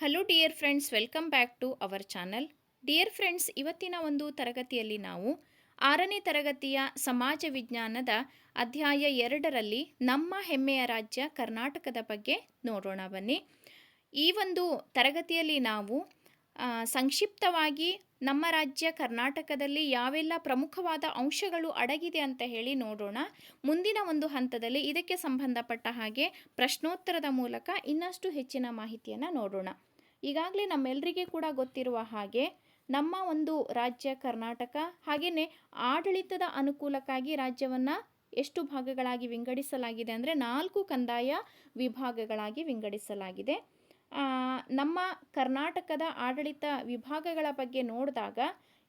Hello dear friends welcome back to our channel dear friends ಇವತ್ತಿನ ಒಂದು ತರಗತಿಯಲ್ಲಿ ನಾವು ಆರನೇ ತರಗತಿಯ ಸಮಾಜ ವಿಜ್ಞಾನದ ಅಧ್ಯಾಯ ಎರಡರಲ್ಲಿ ನಮ್ಮ ಹೆಮ್ಮೆಯ ರಾಜ್ಯ ಕರ್ನಾಟಕದ ಬಗ್ಗೆ ನೋಡೋಣ ಬನ್ನಿ. ಈ ಒಂದು ತರಗತಿಯಲ್ಲಿ ನಾವು ಸಂಕ್ಷಿಪ್ತವಾಗಿ ನಮ್ಮ ರಾಜ್ಯ ಕರ್ನಾಟಕದಲ್ಲಿ ಯಾವೆಲ್ಲ ಪ್ರಮುಖವಾದ ಅಂಶಗಳು ಅಡಗಿದೆ ಅಂತ ಹೇಳಿ ನೋಡೋಣ. ಮುಂದಿನ ಒಂದು ಹಂತದಲ್ಲಿ ಇದಕ್ಕೆ ಸಂಬಂಧಪಟ್ಟ ಹಾಗೆ ಪ್ರಶ್ನೋತ್ತರದ ಮೂಲಕ ಇನ್ನಷ್ಟು ಹೆಚ್ಚಿನ ಮಾಹಿತಿಯನ್ನು ನೋಡೋಣ. ಈಗಾಗಲೇ ನಮ್ಮೆಲ್ಲರಿಗೆ ಕೂಡ ಗೊತ್ತಿರುವ ಹಾಗೆ ನಮ್ಮ ಒಂದು ರಾಜ್ಯ ಕರ್ನಾಟಕ ಹಾಗೆಯೇ ಆಡಳಿತದ ಅನುಕೂಲಕ್ಕಾಗಿ ರಾಜ್ಯವನ್ನು ಎಷ್ಟು ಭಾಗಗಳಾಗಿ ವಿಂಗಡಿಸಲಾಗಿದೆ ಅಂದರೆ ನಾಲ್ಕು ಕಂದಾಯ ವಿಭಾಗಗಳಾಗಿ ವಿಂಗಡಿಸಲಾಗಿದೆ. ನಮ್ಮ ಕರ್ನಾಟಕದ ಆಡಳಿತ ವಿಭಾಗಗಳ ಬಗ್ಗೆ ನೋಡಿದಾಗ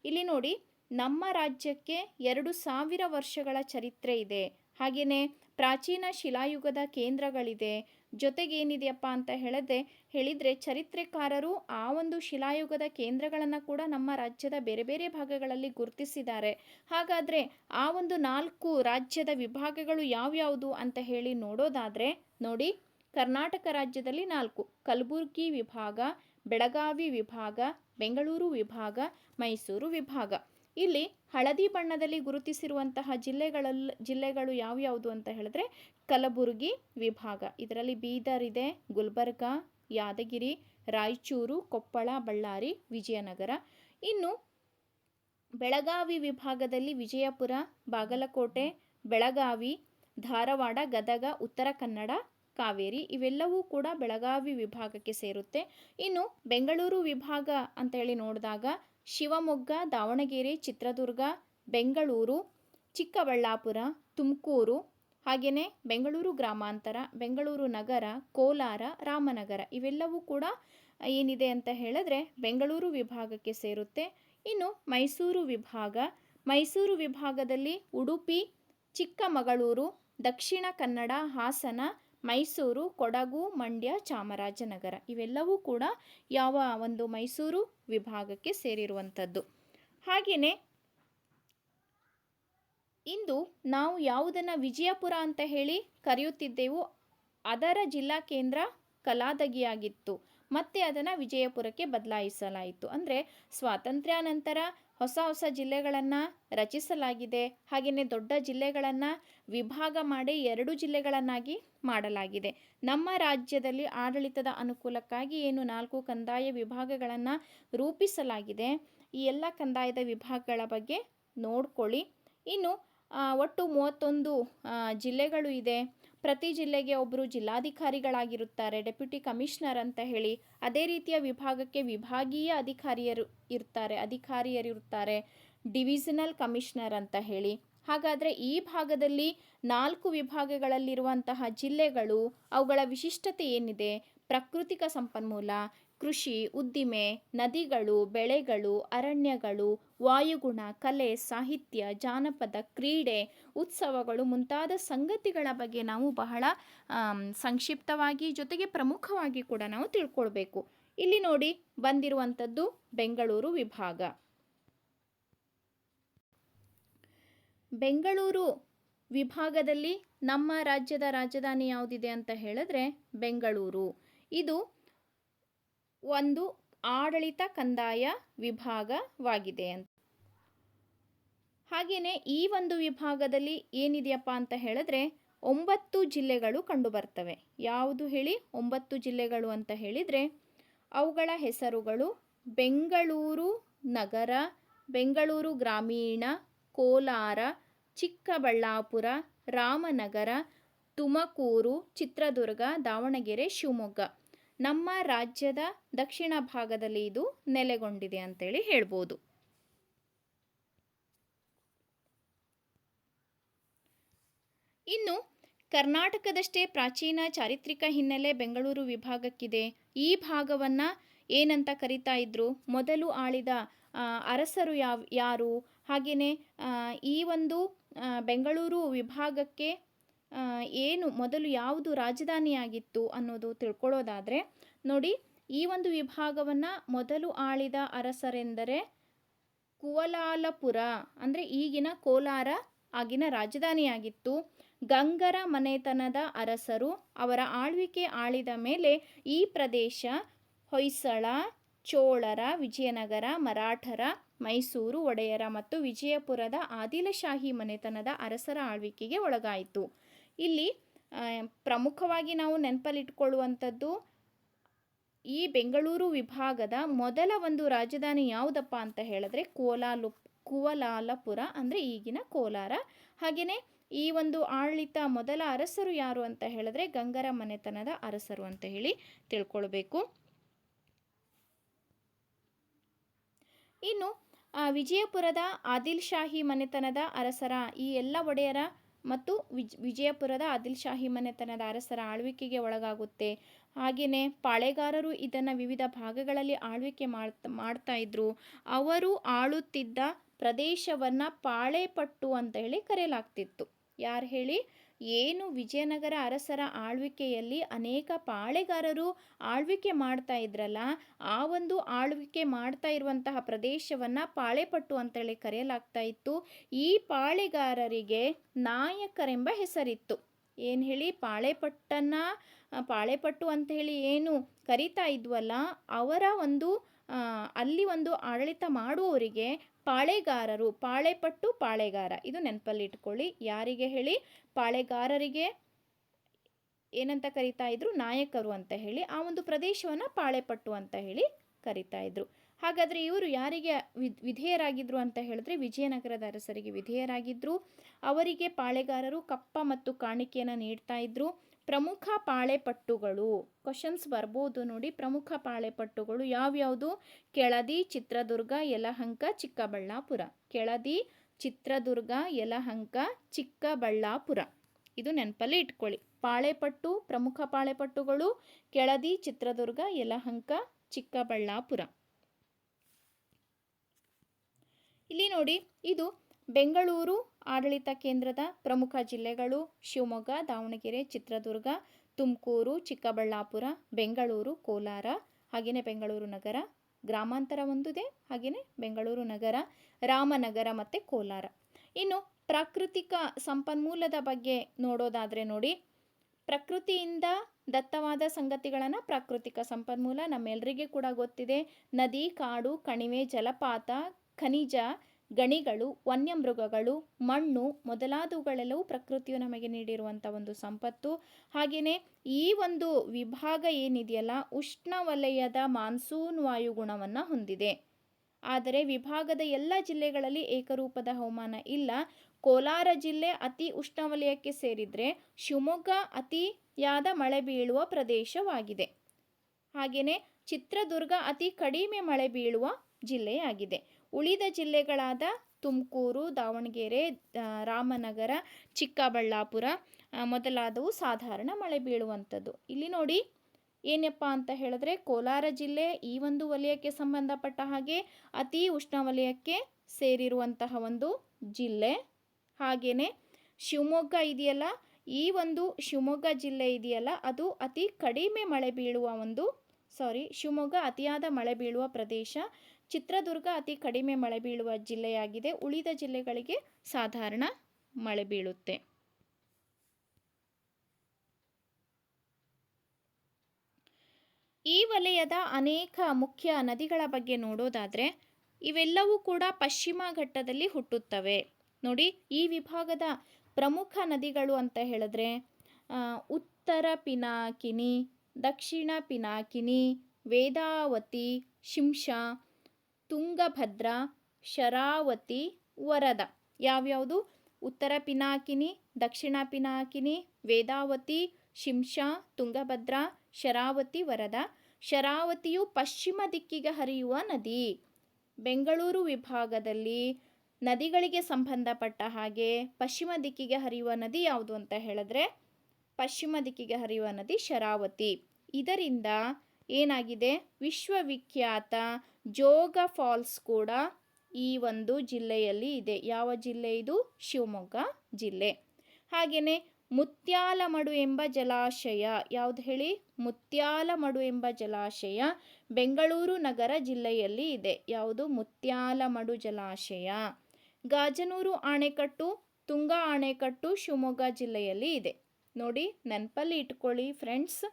ಇಲ್ಲಿ ನೋಡಿ ನಮ್ಮ ರಾಜ್ಯಕ್ಕೆ ಎರಡು ಸಾವಿರ ವರ್ಷಗಳ ಚರಿತ್ರೆ ಇದೆ. ಹಾಗೆಯೇ ಪ್ರಾಚೀನ ಶಿಲಾಯುಗದ ಕೇಂದ್ರಗಳಿದೆ. ಜೊತೆಗೇನಿದೆಯಪ್ಪ ಅಂತ ಹೇಳಿದ್ರೆ ಹೇಳಿದರೆ ಚರಿತ್ರೆಕಾರರು ಆ ಒಂದು ಶಿಲಾಯುಗದ ಕೇಂದ್ರಗಳನ್ನು ಕೂಡ ನಮ್ಮ ರಾಜ್ಯದ ಬೇರೆ ಬೇರೆ ಭಾಗಗಳಲ್ಲಿ ಗುರುತಿಸಿದ್ದಾರೆ. ಹಾಗಾದರೆ ಆ ಒಂದು ನಾಲ್ಕು ರಾಜ್ಯದ ವಿಭಾಗಗಳು ಯಾವ್ಯಾವುದು ಅಂತ ಹೇಳಿ ನೋಡೋದಾದರೆ, ನೋಡಿ, ಕರ್ನಾಟಕ ರಾಜ್ಯದಲ್ಲಿ ನಾಲ್ಕು. ಕಲಬುರ್ಗಿ ವಿಭಾಗ, ಬೆಳಗಾವಿ ವಿಭಾಗ, ಬೆಂಗಳೂರು ವಿಭಾಗ, ಮೈಸೂರು ವಿಭಾಗ. ಇಲ್ಲಿ ಹಳದಿ ಬಣ್ಣದಲ್ಲಿ ಗುರುತಿಸಿರುವಂತಹ ಜಿಲ್ಲೆಗಳಲ್ಲಿ ಜಿಲ್ಲೆಗಳು ಯಾವ್ಯಾವುದು ಅಂತ ಹೇಳಿದ್ರೆ ಕಲಬುರಗಿ ವಿಭಾಗ. ಇದರಲ್ಲಿ ಬೀದರ್ ಇದೆ, ಗುಲ್ಬರ್ಗ, ಯಾದಗಿರಿ, ರಾಯಚೂರು, ಕೊಪ್ಪಳ, ಬಳ್ಳಾರಿ, ವಿಜಯನಗರ. ಇನ್ನು ಬೆಳಗಾವಿ ವಿಭಾಗದಲ್ಲಿ ವಿಜಯಪುರ, ಬಾಗಲಕೋಟೆ, ಬೆಳಗಾವಿ, ಧಾರವಾಡ, ಗದಗ, ಉತ್ತರ ಕನ್ನಡ, ಕಾವೇರಿ ಇವೆಲ್ಲವೂ ಕೂಡ ಬೆಳಗಾವಿ ವಿಭಾಗಕ್ಕೆ ಸೇರುತ್ತೆ. ಇನ್ನು ಬೆಂಗಳೂರು ವಿಭಾಗ ಅಂತ ಹೇಳಿ ನೋಡಿದಾಗ ಶಿವಮೊಗ್ಗ, ದಾವಣಗೆರೆ, ಚಿತ್ರದುರ್ಗ, ಬೆಂಗಳೂರು, ಚಿಕ್ಕಬಳ್ಳಾಪುರ, ತುಮಕೂರು, ಹಾಗೆಯೇ ಬೆಂಗಳೂರು ಗ್ರಾಮಾಂತರ, ಬೆಂಗಳೂರು ನಗರ, ಕೋಲಾರ, ರಾಮನಗರ ಇವೆಲ್ಲವೂ ಕೂಡ ಏನಿದೆ ಅಂತ ಹೇಳಿದ್ರೆ ಬೆಂಗಳೂರು ವಿಭಾಗಕ್ಕೆ ಸೇರುತ್ತೆ. ಇನ್ನು ಮೈಸೂರು ವಿಭಾಗ, ಮೈಸೂರು ವಿಭಾಗದಲ್ಲಿ ಉಡುಪಿ, ಚಿಕ್ಕಮಗಳೂರು, ದಕ್ಷಿಣ ಕನ್ನಡ, ಹಾಸನ, ಮೈಸೂರು, ಕೊಡಗು, ಮಂಡ್ಯ, ಚಾಮರಾಜನಗರ ಇವೆಲ್ಲವೂ ಕೂಡ ಯಾವ ಒಂದು ಮೈಸೂರು ವಿಭಾಗಕ್ಕೆ ಸೇರಿರುವಂಥದ್ದು. ಹಾಗೆಯೇ ಇಂದು ನಾವು ಯಾವುದನ್ನು ವಿಜಯಪುರ ಅಂತ ಹೇಳಿ ಕರೆಯುತ್ತಿದ್ದೆವು, ಅದರ ಜಿಲ್ಲಾ ಕೇಂದ್ರ ಕಲಾದಗಿಯಾಗಿತ್ತು. ಮತ್ತೆ ಅದನ್ನು ವಿಜಯಪುರಕ್ಕೆ ಬದಲಾಯಿಸಲಾಯಿತು. ಅಂದರೆ ಸ್ವಾತಂತ್ರ್ಯ ನಂತರ ಹೊಸ ಹೊಸ ಜಿಲ್ಲೆಗಳನ್ನು ರಚಿಸಲಾಗಿದೆ. ಹಾಗೆಯೇ ದೊಡ್ಡ ಜಿಲ್ಲೆಗಳನ್ನು ವಿಭಾಗ ಮಾಡಿ ಎರಡು ಜಿಲ್ಲೆಗಳನ್ನಾಗಿ ಮಾಡಲಾಗಿದೆ. ನಮ್ಮ ರಾಜ್ಯದಲ್ಲಿ ಆಡಳಿತದ ಅನುಕೂಲಕ್ಕಾಗಿ ಏನು ನಾಲ್ಕು ಕಂದಾಯ ವಿಭಾಗಗಳನ್ನು ರೂಪಿಸಲಾಗಿದೆ. ಈ ಎಲ್ಲ ಕಂದಾಯದ ವಿಭಾಗಗಳ ಬಗ್ಗೆ ನೋಡ್ಕೊಳ್ಳಿ. ಇನ್ನು ಒಟ್ಟು ಮೂವತ್ತೊಂದು ಜಿಲ್ಲೆಗಳು ಇದೆ. ಪ್ರತಿ ಜಿಲ್ಲೆಗೆ ಒಬ್ಬರು ಜಿಲ್ಲಾಧಿಕಾರಿಗಳಾಗಿರುತ್ತಾರೆ. ಡೆಪ್ಯೂಟಿ ಕಮಿಷನರ್ ಅಂತ ಹೇಳಿ ಅದೇ ರೀತಿಯ ವಿಭಾಗಕ್ಕೆ ವಿಭಾಗೀಯ ಅಧಿಕಾರಿಯರು ಇರ್ತಾರೆ, ಅಧಿಕಾರಿಯರಿರುತ್ತಾರೆ. ಡಿವಿಷನಲ್ ಕಮಿಷನರ್ ಅಂತ ಹೇಳಿ. ಹಾಗಾದರೆ ಈ ಭಾಗದಲ್ಲಿ ನಾಲ್ಕು ವಿಭಾಗಗಳಲ್ಲಿರುವಂತಹ ಜಿಲ್ಲೆಗಳು ಅವುಗಳ ವಿಶಿಷ್ಟತೆ ಏನಿದೆ? ಪ್ರಾಕೃತಿಕ ಸಂಪನ್ಮೂಲ ಕೃಷಿ, ಉದ್ದಿಮೆ, ನದಿಗಳು, ಬೆಳೆಗಳು, ಅರಣ್ಯಗಳು, ವಾಯುಗುಣ, ಕಲೆ, ಸಾಹಿತ್ಯ, ಜಾನಪದ, ಕ್ರೀಡೆ, ಉತ್ಸವಗಳು ಮುಂತಾದ ಸಂಗತಿಗಳ ಬಗ್ಗೆ ನಾವು ಬಹಳ ಸಂಕ್ಷಿಪ್ತವಾಗಿ ಜೊತೆಗೆ ಪ್ರಮುಖವಾಗಿ ಕೂಡ ನಾವು ತಿಳ್ಕೊಳ್ಬೇಕು. ಇಲ್ಲಿ ನೋಡಿ ಬಂದಿರುವಂಥದ್ದು ಬೆಂಗಳೂರು ವಿಭಾಗ. ಬೆಂಗಳೂರು ವಿಭಾಗದಲ್ಲಿ ನಮ್ಮ ರಾಜ್ಯದ ರಾಜಧಾನಿ ಯಾವುದಿದೆ ಅಂತ ಹೇಳಿದ್ರೆ ಬೆಂಗಳೂರು. ಇದು ಒಂದು ಆಡಳಿತ ಕಂದಾಯ ವಿಭಾಗವಾಗಿದೆ ಅಂತ. ಹಾಗೆಯೇ ಈ ಒಂದು ವಿಭಾಗದಲ್ಲಿ ಏನಿದೆಯಪ್ಪ ಅಂತ ಹೇಳಿದ್ರೆ ಒಂಬತ್ತು ಜಿಲ್ಲೆಗಳು ಕಂಡುಬರ್ತವೆ. ಯಾವುದು ಹೇಳಿ? ಒಂಬತ್ತು ಜಿಲ್ಲೆಗಳು ಅಂತ ಹೇಳಿದರೆ ಅವುಗಳ ಹೆಸರುಗಳು ಬೆಂಗಳೂರು ನಗರ, ಬೆಂಗಳೂರು ಗ್ರಾಮೀಣ, ಕೋಲಾರ, ಚಿಕ್ಕಬಳ್ಳಾಪುರ, ರಾಮನಗರ, ತುಮಕೂರು, ಚಿತ್ರದುರ್ಗ, ದಾವಣಗೆರೆ, ಶಿವಮೊಗ್ಗ. ನಮ್ಮ ರಾಜ್ಯದ ದಕ್ಷಿಣ ಭಾಗದಲ್ಲಿ ಇದು ನೆಲೆಗೊಂಡಿದೆ ಅಂತೇಳಿ ಹೇಳ್ಬೋದು. ಇನ್ನು ಕರ್ನಾಟಕದಷ್ಟೇ ಪ್ರಾಚೀನ ಚಾರಿತ್ರಿಕ ಹಿನ್ನೆಲೆ ಬೆಂಗಳೂರು ವಿಭಾಗಕ್ಕಿದೆ. ಈ ಭಾಗವನ್ನು ಏನಂತ ಕರಿತಾ ಇದ್ರು? ಮೊದಲು ಆಳಿದ ಅರಸರು ಯಾವ, ಯಾರು? ಹಾಗೆಯೇ ಈ ಒಂದು ಬೆಂಗಳೂರು ವಿಭಾಗಕ್ಕೆ ಏನು ಮೊದಲು ಯಾವುದು ರಾಜಧಾನಿಯಾಗಿತ್ತು ಅನ್ನೋದು ತಿಳ್ಕೊಳ್ಳೋದಾದರೆ, ನೋಡಿ, ಈ ಒಂದು ವಿಭಾಗವನ್ನು ಮೊದಲು ಆಳಿದ ಅರಸರೆಂದರೆ ಕುವಲಾಲಪುರ, ಅಂದರೆ ಈಗಿನ ಕೋಲಾರ ಆಗಿನ ರಾಜಧಾನಿಯಾಗಿತ್ತು. ಗಂಗರ ಮನೆತನದ ಅರಸರು ಅವರ ಆಳ್ವಿಕೆ ಆಳಿದ ಮೇಲೆ ಈ ಪ್ರದೇಶ ಹೊಯ್ಸಳ, ಚೋಳರ, ವಿಜಯನಗರ, ಮರಾಠರ, ಮೈಸೂರು, ಒಡೆಯರ ಮತ್ತು ವಿಜಯಪುರದ ಆದಿಲಶಾಹಿ ಮನೆತನದ ಅರಸರ ಆಳ್ವಿಕೆಗೆ ಒಳಗಾಯಿತು. ಇಲ್ಲಿ ಪ್ರಮುಖವಾಗಿ ನಾವು ನೆನಪಲ್ಲಿಟ್ಕೊಳ್ಳುವಂಥದ್ದು ಈ ಬೆಂಗಳೂರು ವಿಭಾಗದ ಮೊದಲ ಒಂದು ರಾಜಧಾನಿ ಯಾವುದಪ್ಪ ಅಂತ ಹೇಳಿದ್ರೆ ಕೋಲಾಲು, ಕುವಲಾಲಪುರ, ಅಂದರೆ ಈಗಿನ ಕೋಲಾರ. ಹಾಗೆಯೇ ಈ ಒಂದು ಆಡಳಿತ ಮೊದಲ ಅರಸರು ಯಾರು ಅಂತ ಹೇಳಿದ್ರೆ ಗಂಗರ ಮನೆತನದ ಅರಸರು ಅಂತ ಹೇಳಿ ತಿಳ್ಕೊಳ್ಬೇಕು. ಇನ್ನು ವಿಜಯಪುರದ ಆದಿಲ್ ಶಾಹಿ ಮನೆತನದ ಅರಸರ ಈ ಎಲ್ಲ ಒಡೆಯರ ಮತ್ತು ವಿಜ್, ವಿಜಯಪುರದ ಆದಿಲ್ ಶಾಹಿ ಮನೆತನದ ಅರಸರ ಆಳ್ವಿಕೆಗೆ ಒಳಗಾಗುತ್ತೆ. ಹಾಗೆಯೇ ಪಾಳೆಗಾರರು ಇದನ್ನು ವಿವಿಧ ಭಾಗಗಳಲ್ಲಿ ಆಳ್ವಿಕೆ ಮಾಡ್ತಾ ಇದ್ರು. ಅವರು ಆಳುತ್ತಿದ್ದ ಪ್ರದೇಶವನ್ನು ಪಾಳೆಪಟ್ಟು ಅಂತ ಹೇಳಿ ಕರೆಯಲಾಗ್ತಿತ್ತು. ಯಾರು ಹೇಳಿ? ಏನು ವಿಜಯನಗರ ಅರಸರ ಆಳ್ವಿಕೆಯಲ್ಲಿ ಅನೇಕ ಪಾಳೆಗಾರರು ಆಳ್ವಿಕೆ ಮಾಡ್ತಾ ಇದ್ರಲ್ಲ, ಆ ಒಂದು ಆಳ್ವಿಕೆ ಮಾಡ್ತಾ ಇರುವಂತಹ ಪ್ರದೇಶವನ್ನು ಪಾಳೆಪಟ್ಟು ಅಂತೇಳಿ ಕರೆಯಲಾಗ್ತಾ ಇತ್ತು. ಈ ಪಾಳೆಗಾರರಿಗೆ ನಾಯಕರೆಂಬ ಹೆಸರಿತ್ತು. ಏನು ಹೇಳಿ, ಪಾಳೆಪಟ್ಟನ್ನ, ಪಾಳೆಪಟ್ಟು ಅಂತ ಹೇಳಿ ಏನು ಕರಿತಾ ಇದ್ವಲ್ಲ, ಅವರ ಒಂದು ಅಲ್ಲಿ ಒಂದು ಆಡಳಿತ ಮಾಡುವವರಿಗೆ ಪಾಳೆಗಾರರು, ಪಾಳೆಪಟ್ಟು ಪಾಳೆಗಾರ. ಇದು ನೆನಪಲ್ಲಿ ಇಟ್ಕೊಳ್ಳಿ. ಯಾರಿಗೆ ಹೇಳಿ? ಪಾಳೆಗಾರರಿಗೆ ಏನಂತ ಕರಿತಾ ಇದ್ರು? ನಾಯಕರು ಅಂತ ಹೇಳಿ. ಆ ಒಂದು ಪ್ರದೇಶವನ್ನು ಪಾಳೆಪಟ್ಟು ಅಂತ ಹೇಳಿ ಕರಿತಾ ಇದ್ರು. ಹಾಗಾದರೆ ಇವರು ಯಾರಿಗೆ ವಿಧೇಯರಾಗಿದ್ದರು ಅಂತ ಹೇಳಿದ್ರೆ ವಿಜಯನಗರದ ಅರಸರಿಗೆ ವಿಧೇಯರಾಗಿದ್ದರು ಅವರಿಗೆ ಪಾಳೆಗಾರರು ಕಪ್ಪ ಮತ್ತು ಕಾಣಿಕೆಯನ್ನು ನೀಡ್ತಾ ಇದ್ರು. ಪ್ರಮುಖ ಪಾಳೆಪಟ್ಟುಗಳು. ಕ್ವಶನ್ಸ್ ಬರ್ಬೋದು ನೋಡಿ. ಪ್ರಮುಖ ಪಾಳೆಪಟ್ಟುಗಳು ಯಾವ್ಯಾವುದು? ಕೆಳದಿ, ಚಿತ್ರದುರ್ಗ, ಯಲಹಂಕ, ಚಿಕ್ಕಬಳ್ಳಾಪುರ. ಕೆಳದಿ, ಚಿತ್ರದುರ್ಗ, ಯಲಹಂಕ, ಚಿಕ್ಕಬಳ್ಳಾಪುರ. ಇದು ನೆನಪಲ್ಲಿ ಇಟ್ಕೊಳ್ಳಿ. ಪಾಳೆಪಟ್ಟು, ಪ್ರಮುಖ ಪಾಳೆಪಟ್ಟುಗಳು, ಕೆಳದಿ, ಚಿತ್ರದುರ್ಗ, ಯಲಹಂಕ, ಚಿಕ್ಕಬಳ್ಳಾಪುರ. ಇಲ್ಲಿ ನೋಡಿ, ಇದು ಬೆಂಗಳೂರು ಆಡಳಿತ ಕೇಂದ್ರದ ಪ್ರಮುಖ ಜಿಲ್ಲೆಗಳು ಶಿವಮೊಗ್ಗ, ದಾವಣಗೆರೆ, ಚಿತ್ರದುರ್ಗ, ತುಮಕೂರು, ಚಿಕ್ಕಬಳ್ಳಾಪುರ, ಬೆಂಗಳೂರು, ಕೋಲಾರ, ಹಾಗೆಯೇ ಬೆಂಗಳೂರು ನಗರ, ಗ್ರಾಮಾಂತರ ಒಂದಿದೆ, ಹಾಗೆಯೇ ಬೆಂಗಳೂರು ನಗರ, ರಾಮನಗರ ಮತ್ತು ಕೋಲಾರ. ಇನ್ನು ಪ್ರಾಕೃತಿಕ ಸಂಪನ್ಮೂಲದ ಬಗ್ಗೆ ನೋಡೋದಾದರೆ ನೋಡಿ, ಪ್ರಕೃತಿಯಿಂದ ದತ್ತವಾದ ಸಂಗತಿಗಳನ್ನು ಪ್ರಾಕೃತಿಕ ಸಂಪನ್ಮೂಲ ನಮ್ಮೆಲ್ಲರಿಗೆ ಕೂಡ ಗೊತ್ತಿದೆ. ನದಿ, ಕಾಡು, ಕಣಿವೆ, ಜಲಪಾತ, ಖನಿಜ ಗಣಿಗಳು, ವನ್ಯಮೃಗಗಳು, ಮಣ್ಣು ಮೊದಲಾದವುಗಳೆಲ್ಲವೂ ಪ್ರಕೃತಿಯು ನಮಗೆ ನೀಡಿರುವಂಥ ಒಂದು ಸಂಪತ್ತು. ಹಾಗೆಯೇ ಈ ಒಂದು ವಿಭಾಗ ಏನಿದೆಯಲ್ಲ, ಉಷ್ಣವಲಯದ ಮಾನ್ಸೂನ್ ವಾಯುಗುಣವನ್ನು ಹೊಂದಿದೆ. ಆದರೆ ವಿಭಾಗದ ಎಲ್ಲ ಜಿಲ್ಲೆಗಳಲ್ಲಿ ಏಕರೂಪದ ಹವಾಮಾನ ಇಲ್ಲ. ಕೋಲಾರ ಜಿಲ್ಲೆ ಅತಿ ಉಷ್ಣವಲಯಕ್ಕೆ ಸೇರಿದರೆ ಶಿವಮೊಗ್ಗ ಅತಿಯಾದ ಮಳೆ ಬೀಳುವ ಪ್ರದೇಶವಾಗಿದೆ. ಹಾಗೆಯೇ ಚಿತ್ರದುರ್ಗ ಅತಿ ಕಡಿಮೆ ಮಳೆ ಬೀಳುವ ಜಿಲ್ಲೆಯಾಗಿದೆ. ಉಳಿದ ಜಿಲ್ಲೆಗಳಾದ ತುಮಕೂರು, ದಾವಣಗೆರೆ ರಾಮನಗರ, ಚಿಕ್ಕಬಳ್ಳಾಪುರ ಮೊದಲಾದವು ಸಾಧಾರಣ ಮಳೆ ಬೀಳುವಂಥದ್ದು. ಇಲ್ಲಿ ನೋಡಿ ಏನಪ್ಪ ಅಂತ ಹೇಳಿದ್ರೆ ಕೋಲಾರ ಜಿಲ್ಲೆ ಈ ಒಂದು ವಲಯಕ್ಕೆ ಸಂಬಂಧಪಟ್ಟ ಹಾಗೆ ಅತಿ ಉಷ್ಣವಲಯಕ್ಕೆ ಸೇರಿರುವಂತಹ ಒಂದು ಜಿಲ್ಲೆ. ಹಾಗೆಯೇ ಶಿವಮೊಗ್ಗ ಇದೆಯಲ್ಲ, ಈ ಒಂದು ಶಿವಮೊಗ್ಗ ಜಿಲ್ಲೆ ಇದೆಯಲ್ಲ, ಅದು ಅತಿ ಕಡಿಮೆ ಮಳೆ ಬೀಳುವ ಒಂದು ಸಾರಿ ಶಿವಮೊಗ್ಗ ಅತಿಯಾದ ಮಳೆ ಬೀಳುವ ಪ್ರದೇಶ. ಚಿತ್ರದುರ್ಗ ಅತಿ ಕಡಿಮೆ ಮಳೆ ಬೀಳುವ ಜಿಲ್ಲೆಯಾಗಿದೆ. ಉಳಿದ ಜಿಲ್ಲೆಗಳಿಗೆ ಸಾಧಾರಣ ಮಳೆ ಬೀಳುತ್ತೆ. ಈ ವಲಯದ ಅನೇಕ ಮುಖ್ಯ ನದಿಗಳ ಬಗ್ಗೆ ನೋಡೋದಾದರೆ, ಇವೆಲ್ಲವೂ ಕೂಡ ಪಶ್ಚಿಮ ಘಟ್ಟದಲ್ಲಿ ಹುಟ್ಟುತ್ತವೆ. ನೋಡಿ, ಈ ವಿಭಾಗದ ಪ್ರಮುಖ ನದಿಗಳು ಅಂತ ಹೇಳಿದ್ರೆ ಉತ್ತರ ಪಿನಾಕಿನಿ, ದಕ್ಷಿಣ ಪಿನಾಕಿನಿ, ವೇದಾವತಿ ಶಿಂಷಾ ತುಂಗಭದ್ರ, ಶರಾವತಿ, ವರದ. ಯಾವ್ಯಾವುದು? ಉತ್ತರ ಪಿನಾಕಿನಿ, ದಕ್ಷಿಣ ಪಿನಾಕಿನಿ, ವೇದಾವತಿ, ಶಿಂಷಾ, ತುಂಗಭದ್ರ, ಶರಾವತಿ, ವರದ. ಶರಾವತಿಯು ಪಶ್ಚಿಮ ದಿಕ್ಕಿಗೆ ಹರಿಯುವ ನದಿ. ಬೆಂಗಳೂರು ವಿಭಾಗದಲ್ಲಿ ನದಿಗಳಿಗೆ ಸಂಬಂಧಪಟ್ಟ ಹಾಗೆ ಪಶ್ಚಿಮ ದಿಕ್ಕಿಗೆ ಹರಿಯುವ ನದಿ ಯಾವುದು ಅಂತ ಹೇಳಿದ್ರೆ, ಪಶ್ಚಿಮ ದಿಕ್ಕಿಗೆ ಹರಿಯುವ ನದಿ ಶರಾವತಿ. ಇದರಿಂದ ಏನಾಗಿದೆ? ವಿಶ್ವವಿಖ್ಯಾತ ಜೋಗ ಫಾಲ್ಸ್ ಕೂಡ ಈ ಒಂದು ಜಿಲ್ಲೆಯಲ್ಲಿ ಇದೆ. ಯಾವ ಜಿಲ್ಲೆ ಇದು? ಶಿವಮೊಗ್ಗ ಜಿಲ್ಲೆ. ಹಾಗೆಯೇ ಮುತ್ಯಾಲಮಡು ಎಂಬ ಜಲಾಶಯ, ಯಾವುದು ಹೇಳಿ? ಮುತ್ಯಾಲಮಡು ಎಂಬ ಜಲಾಶಯ ಬೆಂಗಳೂರು ನಗರ ಜಿಲ್ಲೆಯಲ್ಲಿ ಇದೆ. ಯಾವುದು? ಮುತ್ಯಾಲಮಡು ಜಲಾಶಯ. ಗಾಜನೂರು ಅಣೆಕಟ್ಟು ತುಂಗಾ ಅಣೆಕಟ್ಟು ಶಿವಮೊಗ್ಗ ಜಿಲ್ಲೆಯಲ್ಲಿ ಇದೆ. ನೋಡಿ, ನೆನಪಲ್ಲಿ ಇಟ್ಕೊಳ್ಳಿ ಫ್ರೆಂಡ್ಸ್.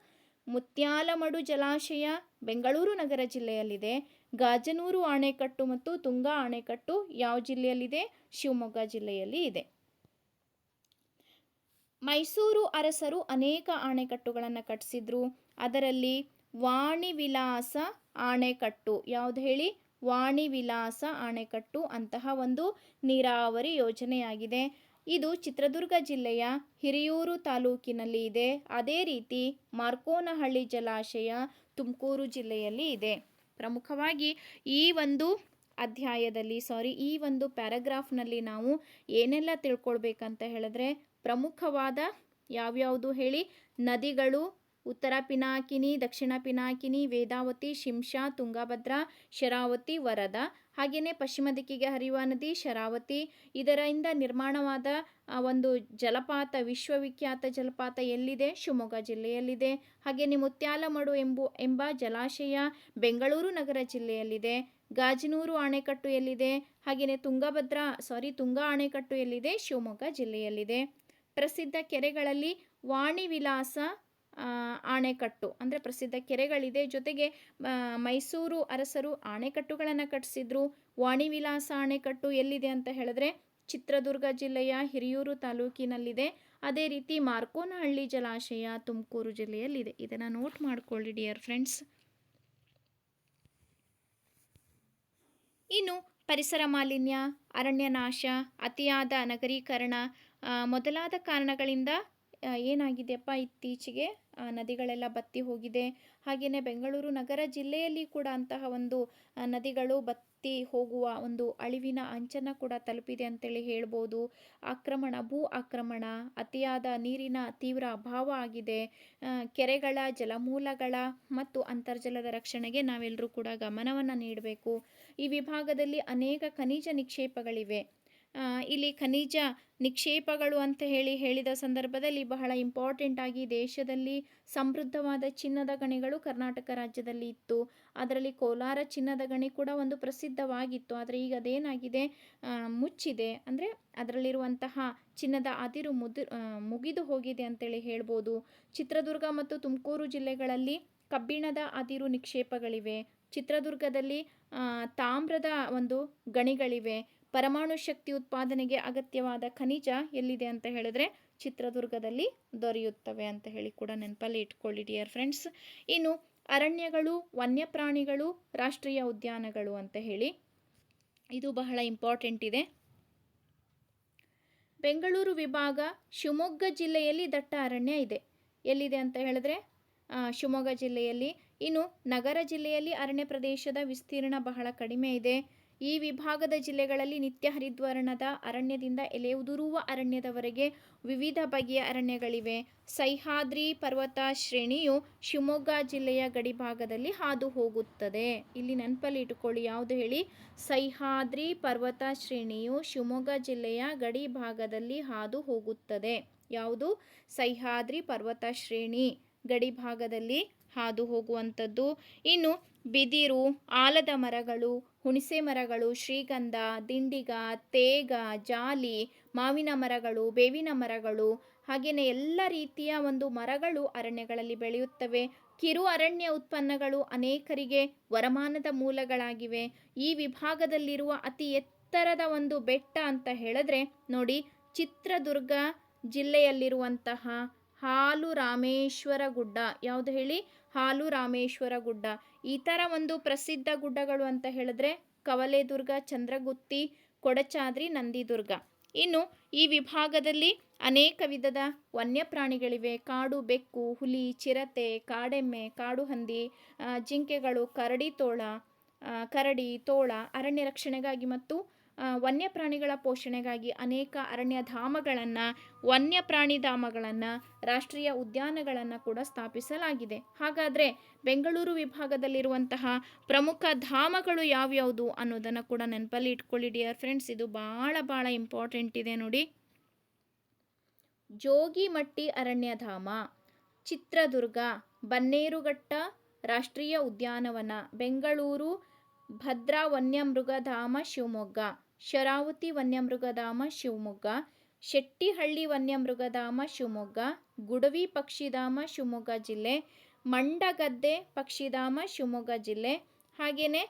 ಮುತ್ಯಾಲಮಡು ಜಲಾಶಯ ಬೆಂಗಳೂರು ನಗರ ಜಿಲ್ಲೆಯಲ್ಲಿದೆ. ಗಾಜನೂರು ಅಣೆಕಟ್ಟು ಮತ್ತು ತುಂಗಾ ಅಣೆಕಟ್ಟು ಯಾವ ಜಿಲ್ಲೆಯಲ್ಲಿದೆ? ಶಿವಮೊಗ್ಗ ಜಿಲ್ಲೆಯಲ್ಲಿ ಇದೆ. ಮೈಸೂರು ಅರಸರು ಅನೇಕ ಅಣೆಕಟ್ಟುಗಳನ್ನು ಕಟ್ಟಿಸಿದ್ರು. ಅದರಲ್ಲಿ ವಾಣಿ ವಿಲಾಸ ಅಣೆಕಟ್ಟು ಯಾವುದು ಹೇಳಿ? ವಾಣಿ ವಿಲಾಸ ಅಣೆಕಟ್ಟು ಅಂತಹ ಒಂದು ನೀರಾವರಿ ಯೋಜನೆಯಾಗಿದೆ. ಇದು ಚಿತ್ರದುರ್ಗ ಜಿಲ್ಲೆಯ ಹಿರಿಯೂರು ತಾಲೂಕಿನಲ್ಲಿ ಇದೆ. ಅದೇ ರೀತಿ ಮಾರ್ಕೋನಹಳ್ಳಿ ಜಲಾಶಯ ತುಮಕೂರು ಜಿಲ್ಲೆಯಲ್ಲಿ ಇದೆ. ಪ್ರಮುಖವಾಗಿ ಈ ಒಂದು ಅಧ್ಯಾಯದಲ್ಲಿ ಸಾರಿ ಈ ಒಂದು ಪ್ಯಾರಾಗ್ರಾಫ್ನಲ್ಲಿ ನಾವು ಏನೆಲ್ಲ ತಿಳ್ಕೊಳ್ಬೇಕಂತ ಹೇಳಿದ್ರೆ ಪ್ರಮುಖವಾದ ಯಾವ್ಯಾವುದು ಹೇಳಿ? ನದಿಗಳು ಉತ್ತರ ಪಿನಾಕಿನಿ, ದಕ್ಷಿಣ ಪಿನಾಕಿನಿ, ವೇದಾವತಿ ಶಿಂಷಾ ತುಂಗಭದ್ರಾ, ಶರಾವತಿ, ವರದ. ಹಾಗೆಯೇ ಪಶ್ಚಿಮ ದಿಕ್ಕಿಗೆ ಹರಿಯುವ ನದಿ ಶರಾವತಿ. ಇದರಿಂದ ನಿರ್ಮಾಣವಾದ ಒಂದು ಜಲಪಾತ, ವಿಶ್ವವಿಖ್ಯಾತ ಜಲಪಾತ ಎಲ್ಲಿದೆ? ಶಿವಮೊಗ್ಗ ಜಿಲ್ಲೆಯಲ್ಲಿದೆ. ಹಾಗೆಯೇ ಮುತ್ಯಾಲಮಡು ಎಂಬು, ಎಂಬ ಜಲಾಶಯ ಬೆಂಗಳೂರು ನಗರ ಜಿಲ್ಲೆಯಲ್ಲಿದೆ. ಗಾಜಿನೂರು ಅಣೆಕಟ್ಟು ಎಲ್ಲಿದೆ? ಹಾಗೆಯೇ ತುಂಗಭದ್ರಾ, ಸಾರಿ, ತುಂಗಾ ಅಣೆಕಟ್ಟು ಎಲ್ಲಿದೆ? ಶಿವಮೊಗ್ಗ ಜಿಲ್ಲೆಯಲ್ಲಿದೆ. ಪ್ರಸಿದ್ಧ ಕೆರೆಗಳಲ್ಲಿ ವಾಣಿ ವಿಲಾಸ ಆ, ಅಣೆಕಟ್ಟು ಅಂದರೆ ಪ್ರಸಿದ್ಧ ಕೆರೆಗಳಿದೆ. ಜೊತೆಗೆ ಮೈಸೂರು ಅರಸರು ಆಣೆಕಟ್ಟುಗಳನ್ನು ಕಟ್ಟಿಸಿದ್ರು. ವಾಣಿ ವಿಲಾಸ ಆಣೆಕಟ್ಟು ಎಲ್ಲಿದೆ ಅಂತ ಹೇಳಿದ್ರೆ ಚಿತ್ರದುರ್ಗ ಜಿಲ್ಲೆಯ ಹಿರಿಯೂರು ತಾಲೂಕಿನಲ್ಲಿದೆ. ಅದೇ ರೀತಿ ಮಾರ್ಕೋನಹಳ್ಳಿ ಜಲಾಶಯ ತುಮಕೂರು ಜಿಲ್ಲೆಯಲ್ಲಿದೆ. ಇದನ್ನು ನೋಟ್ ಮಾಡ್ಕೊಳ್ಳಿ ಡಿಯರ್ ಫ್ರೆಂಡ್ಸ್ ಇನ್ನು ಪರಿಸರ ಮಾಲಿನ್ಯ ಅರಣ್ಯ ನಾಶ ಅತಿಯಾದ ನಗರೀಕರಣ ಮೊದಲಾದ ಕಾರಣಗಳಿಂದ ಏನಾಗಿದೆಯಪ್ಪ ಇತ್ತೀಚೆಗೆ? ನದಿಗಳೆಲ್ಲ ಬತ್ತಿ ಹೋಗಿದೆ. ಹಾಗೆಯೇ ಬೆಂಗಳೂರು ನಗರ ಜಿಲ್ಲೆಯಲ್ಲಿ ಕೂಡ ಅಂತಹ ಒಂದು ನದಿಗಳು ಬತ್ತಿ ಹೋಗುವ ಒಂದು ಅಳಿವಿನ ಅಂಚನ್ನು ಕೂಡ ತಲುಪಿದೆ ಅಂತೇಳಿ ಹೇಳ್ಬೋದು. ಆಕ್ರಮಣ, ಭೂ ಆಕ್ರಮಣ, ಅತಿಯಾದ ನೀರಿನ ತೀವ್ರ ಅಭಾವ ಆಗಿದೆ. ಕೆರೆಗಳ, ಜಲಮೂಲಗಳ ಮತ್ತು ಅಂತರ್ಜಲದ ರಕ್ಷಣೆಗೆ ನಾವೆಲ್ಲರೂ ಕೂಡ ಗಮನವನ್ನು ನೀಡಬೇಕು. ಈ ವಿಭಾಗದಲ್ಲಿ ಅನೇಕ ಖನಿಜ ನಿಕ್ಷೇಪಗಳಿವೆ. ಇಲ್ಲಿ ಖನಿಜ ನಿಕ್ಷೇಪಗಳು ಅಂತ ಹೇಳಿ ಹೇಳಿದ ಸಂದರ್ಭದಲ್ಲಿ ಬಹಳ ಇಂಪಾರ್ಟೆಂಟ್ ಆಗಿ ದೇಶದಲ್ಲಿ ಸಮೃದ್ಧವಾದ ಚಿನ್ನದ ಗಣಿಗಳು ಕರ್ನಾಟಕ ರಾಜ್ಯದಲ್ಲಿ ಇತ್ತು. ಅದರಲ್ಲಿ ಕೋಲಾರ ಚಿನ್ನದ ಗಣಿ ಕೂಡ ಒಂದು ಪ್ರಸಿದ್ಧವಾಗಿತ್ತು. ಆದರೆ ಈಗ ಅದೇನಾಗಿದೆ? ಮುಚ್ಚಿದೆ. ಅಂದರೆ ಅದರಲ್ಲಿರುವಂತಹ ಚಿನ್ನದ ಅದಿರು ಮುದಿ ಮುಗಿದು ಹೋಗಿದೆ ಅಂತೇಳಿ ಹೇಳ್ಬೋದು. ಚಿತ್ರದುರ್ಗ ಮತ್ತು ತುಮಕೂರು ಜಿಲ್ಲೆಗಳಲ್ಲಿ ಕಬ್ಬಿಣದ ಅದಿರು ನಿಕ್ಷೇಪಗಳಿವೆ. ಚಿತ್ರದುರ್ಗದಲ್ಲಿ ತಾಮ್ರದ ಒಂದು ಗಣಿಗಳಿವೆ. ಪರಮಾಣು ಶಕ್ತಿ ಉತ್ಪಾದನೆಗೆ ಅಗತ್ಯವಾದ ಖನಿಜ ಎಲ್ಲಿದೆ ಅಂತ ಹೇಳಿದ್ರೆ ಚಿತ್ರದುರ್ಗದಲ್ಲಿ ದೊರೆಯುತ್ತವೆ ಅಂತ ಹೇಳಿ ಕೂಡ ನೆನಪಲ್ಲಿ ಇಟ್ಕೊಳ್ಳಿ ಡಿಯರ್ ಫ್ರೆಂಡ್ಸ್ ಇನ್ನು ಅರಣ್ಯಗಳು, ವನ್ಯಪ್ರಾಣಿಗಳು, ರಾಷ್ಟ್ರೀಯ ಉದ್ಯಾನಗಳು ಅಂತ ಹೇಳಿ ಇದು ಬಹಳ ಇಂಪಾರ್ಟೆಂಟ್ ಇದೆ. ಬೆಂಗಳೂರು ವಿಭಾಗ, ಶಿವಮೊಗ್ಗ ಜಿಲ್ಲೆಯಲ್ಲಿ ದಟ್ಟ ಅರಣ್ಯ ಇದೆ. ಎಲ್ಲಿದೆ ಅಂತ ಹೇಳಿದ್ರೆ ಶಿವಮೊಗ್ಗ ಜಿಲ್ಲೆಯಲ್ಲಿ. ಇನ್ನು ನಗರ ಜಿಲ್ಲೆಯಲ್ಲಿ ಅರಣ್ಯ ಪ್ರದೇಶದ ವಿಸ್ತೀರ್ಣ ಬಹಳ ಕಡಿಮೆ ಇದೆ. ಈ ವಿಭಾಗದ ಜಿಲ್ಲೆಗಳಲ್ಲಿ ನಿತ್ಯ ಹರಿದ್ವರ್ಣದ ಅರಣ್ಯದಿಂದ ಎಲೆ ಉದುರುವ ಅರಣ್ಯದವರೆಗೆ ವಿವಿಧ ಬಗೆಯ ಅರಣ್ಯಗಳಿವೆ. ಸಹ್ಯಾದ್ರಿ ಪರ್ವತ ಶ್ರೇಣಿಯು ಶಿವಮೊಗ್ಗ ಜಿಲ್ಲೆಯ ಗಡಿಭಾಗದಲ್ಲಿ ಹಾದು ಹೋಗುತ್ತದೆ ಇಲ್ಲಿ ನೆನಪಲ್ಲಿ ಇಟ್ಟುಕೊಳ್ಳಿ, ಯಾವುದು ಹೇಳಿ? ಸಹ್ಯಾದ್ರಿ ಪರ್ವತ ಶ್ರೇಣಿಯು ಶಿವಮೊಗ್ಗ ಜಿಲ್ಲೆಯ ಗಡಿ ಭಾಗದಲ್ಲಿ ಹಾದು ಹೋಗುತ್ತದೆ ಯಾವುದು? ಸಹ್ಯಾದ್ರಿ ಪರ್ವತ ಶ್ರೇಣಿ ಗಡಿ ಭಾಗದಲ್ಲಿ ಹಾದು ಹೋಗುವಂಥದ್ದು ಇನ್ನು ಬಿದಿರು, ಆಲದ ಮರಗಳು ಹುಣಸೆ ಮರಗಳು ಶ್ರೀಗಂಧ, ದಿಂಡಿಗ, ತೇಗ, ಜಾಲಿ, ಮಾವಿನ ಮರಗಳು, ಬೇವಿನ ಮರಗಳು ಹಾಗೆಯೇ ಎಲ್ಲ ರೀತಿಯ ಒಂದು ಮರಗಳು ಅರಣ್ಯಗಳಲ್ಲಿ ಬೆಳೆಯುತ್ತವೆ. ಕಿರು ಅರಣ್ಯ ಉತ್ಪನ್ನಗಳು ಅನೇಕರಿಗೆ ವರಮಾನದ ಮೂಲಗಳಾಗಿವೆ. ಈ ವಿಭಾಗದಲ್ಲಿರುವ ಅತಿ ಎತ್ತರದ ಒಂದು ಬೆಟ್ಟ ಅಂತ ಹೇಳಿದ್ರೆ ನೋಡಿ ಚಿತ್ರದುರ್ಗ ಜಿಲ್ಲೆಯಲ್ಲಿರುವಂತಹ ಹಾಲು ರಾಮೇಶ್ವರ ಗುಡ್ಡ. ಯಾವುದು ಹೇಳಿ? ಹಾಲು ರಾಮೇಶ್ವರ ಗುಡ್ಡ. ಈ ಥರ ಒಂದು ಪ್ರಸಿದ್ಧ ಗುಡ್ಡಗಳು ಅಂತ ಹೇಳಿದ್ರೆ ಕವಲೆದುರ್ಗ, ಚಂದ್ರಗುತ್ತಿ, ಕೊಡಚಾದ್ರಿ, ನಂದಿದುರ್ಗ. ಇನ್ನು ಈ ವಿಭಾಗದಲ್ಲಿ ಅನೇಕ ವಿಧದ ವನ್ಯಪ್ರಾಣಿಗಳಿವೆ. ಕಾಡು ಬೆಕ್ಕು, ಹುಲಿ, ಚಿರತೆ, ಕಾಡೆಮ್ಮೆ ಕಾಡು ಹಂದಿ ಜಿಂಕೆಗಳು, ಕರಡಿ ತೋಳ ಕರಡಿ, ತೋಳ, ಅರಣ್ಯ ರಕ್ಷಣೆಗಾಗಿ ಮತ್ತು ವನ್ಯಪ್ರಾಣಿಗಳ ಪೋಷಣೆಗಾಗಿ ಅನೇಕ ಅರಣ್ಯ ಧಾಮಗಳನ್ನು ವನ್ಯಪ್ರಾಣಿ ಧಾಮಗಳನ್ನು ರಾಷ್ಟ್ರೀಯ ಉದ್ಯಾನಗಳನ್ನು ಕೂಡ ಸ್ಥಾಪಿಸಲಾಗಿದೆ. ಹಾಗಾದರೆ ಬೆಂಗಳೂರು ವಿಭಾಗದಲ್ಲಿರುವಂತಹ ಪ್ರಮುಖ ಧಾಮಗಳು ಯಾವ್ಯಾವುದು ಅನ್ನೋದನ್ನು ಕೂಡ ನೆನಪಲ್ಲಿ ಇಟ್ಕೊಳ್ಳಿ ಡಿಯರ್ ಫ್ರೆಂಡ್ಸ್. ಇದು ಭಾಳ ಭಾಳ ಇಂಪಾರ್ಟೆಂಟ್ ಇದೆ ನೋಡಿ. ಜೋಗಿಮಟ್ಟಿ ಅರಣ್ಯಧಾಮ, ಚಿತ್ರದುರ್ಗ, ಬನ್ನೇರುಘಟ್ಟ ರಾಷ್ಟ್ರೀಯ ಉದ್ಯಾನವನ, ಬೆಂಗಳೂರು ಭದ್ರಾ ವನ್ಯಮೃಗಧಾಮ ಶಿವಮೊಗ್ಗ. ಶರಾವತಿ ವನ್ಯಮೃಗಧಾಮ ಶಿವಮೊಗ್ಗ, ಶೆಟ್ಟಿಹಳ್ಳಿ ವನ್ಯಮೃಗಧಾಮ ಶಿವಮೊಗ್ಗ, ಗುಡವಿ ಪಕ್ಷಿಧಾಮ ಶಿವಮೊಗ್ಗ ಜಿಲ್ಲೆ, ಮಂಡಗದ್ದೆ ಪಕ್ಷಿಧಾಮ ಶಿವಮೊಗ್ಗ ಜಿಲ್ಲೆ ಹಾಗೆಯೇ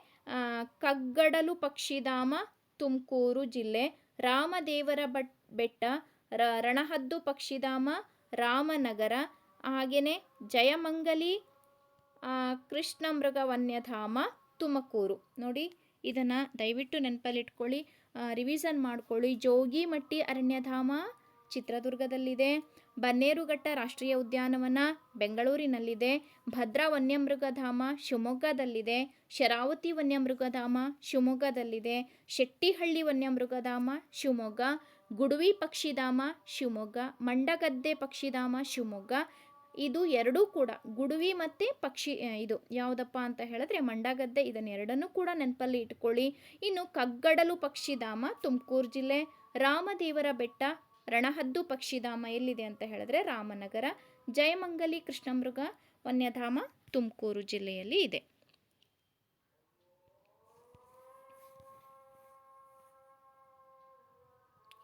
ಕಗ್ಗಡಲು ಪಕ್ಷಿಧಾಮ ತುಮಕೂರು ಜಿಲ್ಲೆ, ರಾಮದೇವರ ಬಟ್, ಬೆಟ್ಟ ರಣಹದ್ದು ಪಕ್ಷಿಧಾಮ, ರಾಮನಗರ ಹಾಗೆಯೇ ಜಯಮಂಗಲಿ ಕೃಷ್ಣಮೃಗ ವನ್ಯಧಾಮ ತುಮಕೂರು. ನೋಡಿ, ಇದನ್ನು ದಯವಿಟ್ಟು ನೆನಪಲ್ಲಿಟ್ಕೊಳ್ಳಿ. ರಿವಿಸನ್ ಮಾಡಿಕೊಳ್ಳಿ. ಜೋಗಿಮಟ್ಟಿ ಅರಣ್ಯಧಾಮ ಚಿತ್ರದುರ್ಗದಲ್ಲಿದೆ. ಬನ್ನೇರುಘಟ್ಟ ರಾಷ್ಟ್ರೀಯ ಉದ್ಯಾನವನ ಬೆಂಗಳೂರಿನಲ್ಲಿದೆ. ಭದ್ರಾ ವನ್ಯಮೃಗಧಾಮ ಶಿವಮೊಗ್ಗದಲ್ಲಿದೆ. ಶರಾವತಿ ವನ್ಯಮೃಗಧಾಮ ಶಿವಮೊಗ್ಗದಲ್ಲಿದೆ. ಶೆಟ್ಟಿಹಳ್ಳಿ ವನ್ಯಮೃಗಧಾಮ ಶಿವಮೊಗ್ಗ. ಗುಡುವಿ ಪಕ್ಷಿಧಾಮ ಶಿವಮೊಗ್ಗ. ಮಂಡಗದ್ದೆ ಪಕ್ಷಿಧಾಮ ಶಿವಮೊಗ್ಗ. ಇದು ಎರಡೂ ಕೂಡ ಗುಡುವಿ ಮತ್ತು ಪಕ್ಷಿ ಇದು ಯಾವುದಪ್ಪ ಅಂತ ಹೇಳಿದ್ರೆ ಮಂಡಗದ್ದೆ. ಇದನ್ನೆರಡನ್ನೂ ಕೂಡ ನೆನಪಲ್ಲಿ ಇಟ್ಕೊಳ್ಳಿ. ಇನ್ನು ಕಗ್ಗಡಲು ಪಕ್ಷಿಧಾಮ, ತುಮಕೂರು ಜಿಲ್ಲೆ ರಾಮದೇವರ ಬೆಟ್ಟ, ರಣಹದ್ದು ಪಕ್ಷಿಧಾಮ ಎಲ್ಲಿದೆ ಅಂತ ಹೇಳಿದ್ರೆ ರಾಮನಗರ, ಜಯಮಂಗಲಿ ಕೃಷ್ಣಮೃಗ ವನ್ಯಧಾಮ ತುಮಕೂರು ಜಿಲ್ಲೆಯಲ್ಲಿ ಇದೆ.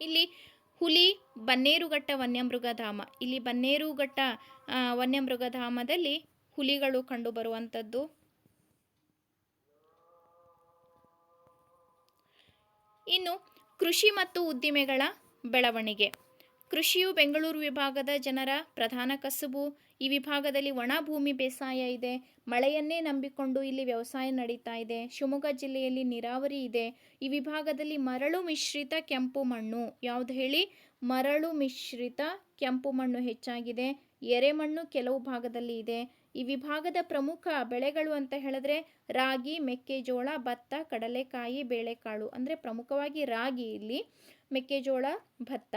ಇಲ್ಲಿ ಹುಲಿ ಬನ್ನೇರುಘಟ್ಟ ವನ್ಯಮೃಗಧಾಮ. ಇಲ್ಲಿ ಬನ್ನೇರುಘಟ್ಟ ವನ್ಯಮೃಗಧಾಮದಲ್ಲಿ ಹುಲಿಗಳು ಕಂಡುಬರುವಂಥದ್ದು. ಇನ್ನು ಕೃಷಿ ಮತ್ತು ಉದ್ದಿಮೆಗಳ ಬೆಳವಣಿಗೆ. ಕೃಷಿಯು ಬೆಂಗಳೂರು ವಿಭಾಗದ ಜನರ ಪ್ರಧಾನ ಕಸುಬು. ಈ ವಿಭಾಗದಲ್ಲಿ ಒಣ ಭೂಮಿ ಬೇಸಾಯ ಇದೆ. ಮಳೆಯನ್ನೇ ನಂಬಿಕೊಂಡು ಇಲ್ಲಿ ವ್ಯವಸಾಯ ನಡೀತಾ ಇದೆ. ಶಿವಮೊಗ್ಗ ಜಿಲ್ಲೆಯಲ್ಲಿ ನೀರಾವರಿ ಇದೆ. ಈ ವಿಭಾಗದಲ್ಲಿ ಮರಳು ಮಿಶ್ರಿತ ಕೆಂಪು ಮಣ್ಣು. ಯಾವುದು ಹೇಳಿ? ಮರಳು ಮಿಶ್ರಿತ ಕೆಂಪು ಮಣ್ಣು ಹೆಚ್ಚಾಗಿದೆ. ಎರೆಮಣ್ಣು ಕೆಲವು ಭಾಗದಲ್ಲಿ ಇದೆ. ಈ ವಿಭಾಗದ ಪ್ರಮುಖ ಬೆಳೆಗಳು ಅಂತ ಹೇಳಿದ್ರೆ ರಾಗಿ, ಮೆಕ್ಕೆಜೋಳ, ಭತ್ತ, ಕಡಲೆಕಾಯಿ, ಬೇಳೆಕಾಳು. ಅಂದರೆ ಪ್ರಮುಖವಾಗಿ ರಾಗಿ ಇಲ್ಲಿ, ಮೆಕ್ಕೆಜೋಳ, ಭತ್ತ.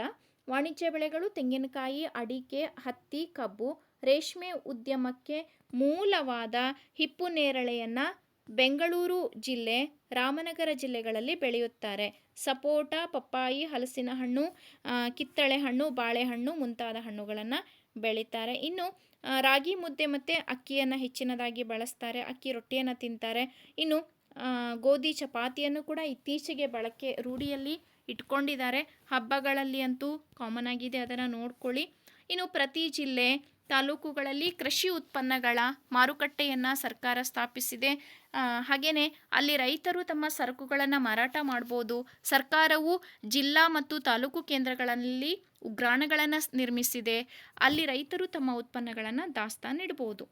ವಾಣಿಜ್ಯ ಬೆಳೆಗಳು ತೆಂಗಿನಕಾಯಿ, ಅಡಿಕೆ, ಹತ್ತಿ, ಕಬ್ಬು ರೇಷ್ಮೆ ಉದ್ಯಮಕ್ಕೆ ಮೂಲವಾದ ಹಿಪ್ಪು ನೇರಳೆಯನ್ನು ಬೆಂಗಳೂರು ಜಿಲ್ಲೆ, ರಾಮನಗರ ಜಿಲ್ಲೆಗಳಲ್ಲಿ ಬೆಳೆಯುತ್ತಾರೆ. ಸಪೋಟ, ಪಪ್ಪಾಯಿ ಹಲಸಿನ ಹಣ್ಣು ಕಿತ್ತಳೆ ಹಣ್ಣು ಬಾಳೆಹಣ್ಣು ಮುಂತಾದ ಹಣ್ಣುಗಳನ್ನು ಬೆಳೀತಾರೆ. ಇನ್ನು ರಾಗಿ ಮುದ್ದೆ ಮತ್ತು ಅಕ್ಕಿಯನ್ನು ಹೆಚ್ಚಿನದಾಗಿ ಬಳಸ್ತಾರೆ. ಅಕ್ಕಿ ರೊಟ್ಟಿಯನ್ನು ತಿಂತಾರೆ. ಇನ್ನು ಗೋಧಿ ಚಪಾತಿಯನ್ನು ಕೂಡ ಇತ್ತೀಚೆಗೆ ಬಳಕೆ ರೂಢಿಯಲ್ಲಿ ಇಟ್ಕೊಂಡಿದ್ದಾರೆ. ಹಬ್ಬಗಳಲ್ಲಿ ಅಂತೂ ಕಾಮನ್ ಆಗಿದೆ. ಅದನ್ನು ನೋಡ್ಕೊಳ್ಳಿ. ಇನ್ನು ಪ್ರತಿ ಜಿಲ್ಲೆ ತಾಲೂಕುಗಳಲ್ಲಿ ಕೃಷಿ ಉತ್ಪನ್ನಗಳ ಮಾರುಕಟ್ಟೆಯನ್ನು ಸರ್ಕಾರ ಸ್ಥಾಪಿಸಿದೆ. ಹಾಗೆಯೇ ಅಲ್ಲಿ ರೈತರು ತಮ್ಮ ಸರಕುಗಳನ್ನು ಮಾರಾಟ ಮಾಡ್ಬೋದು. ಸರ್ಕಾರವು ಜಿಲ್ಲಾ ಮತ್ತು ತಾಲೂಕು ಕೇಂದ್ರಗಳಲ್ಲಿ ಉಗ್ರಾಣಗಳನ್ನು ನಿರ್ಮಿಸಿದೆ. ಅಲ್ಲಿ ರೈತರು ತಮ್ಮ ಉತ್ಪನ್ನಗಳನ್ನು ದಾಸ್ತಾನಿಡ್ಬೋದು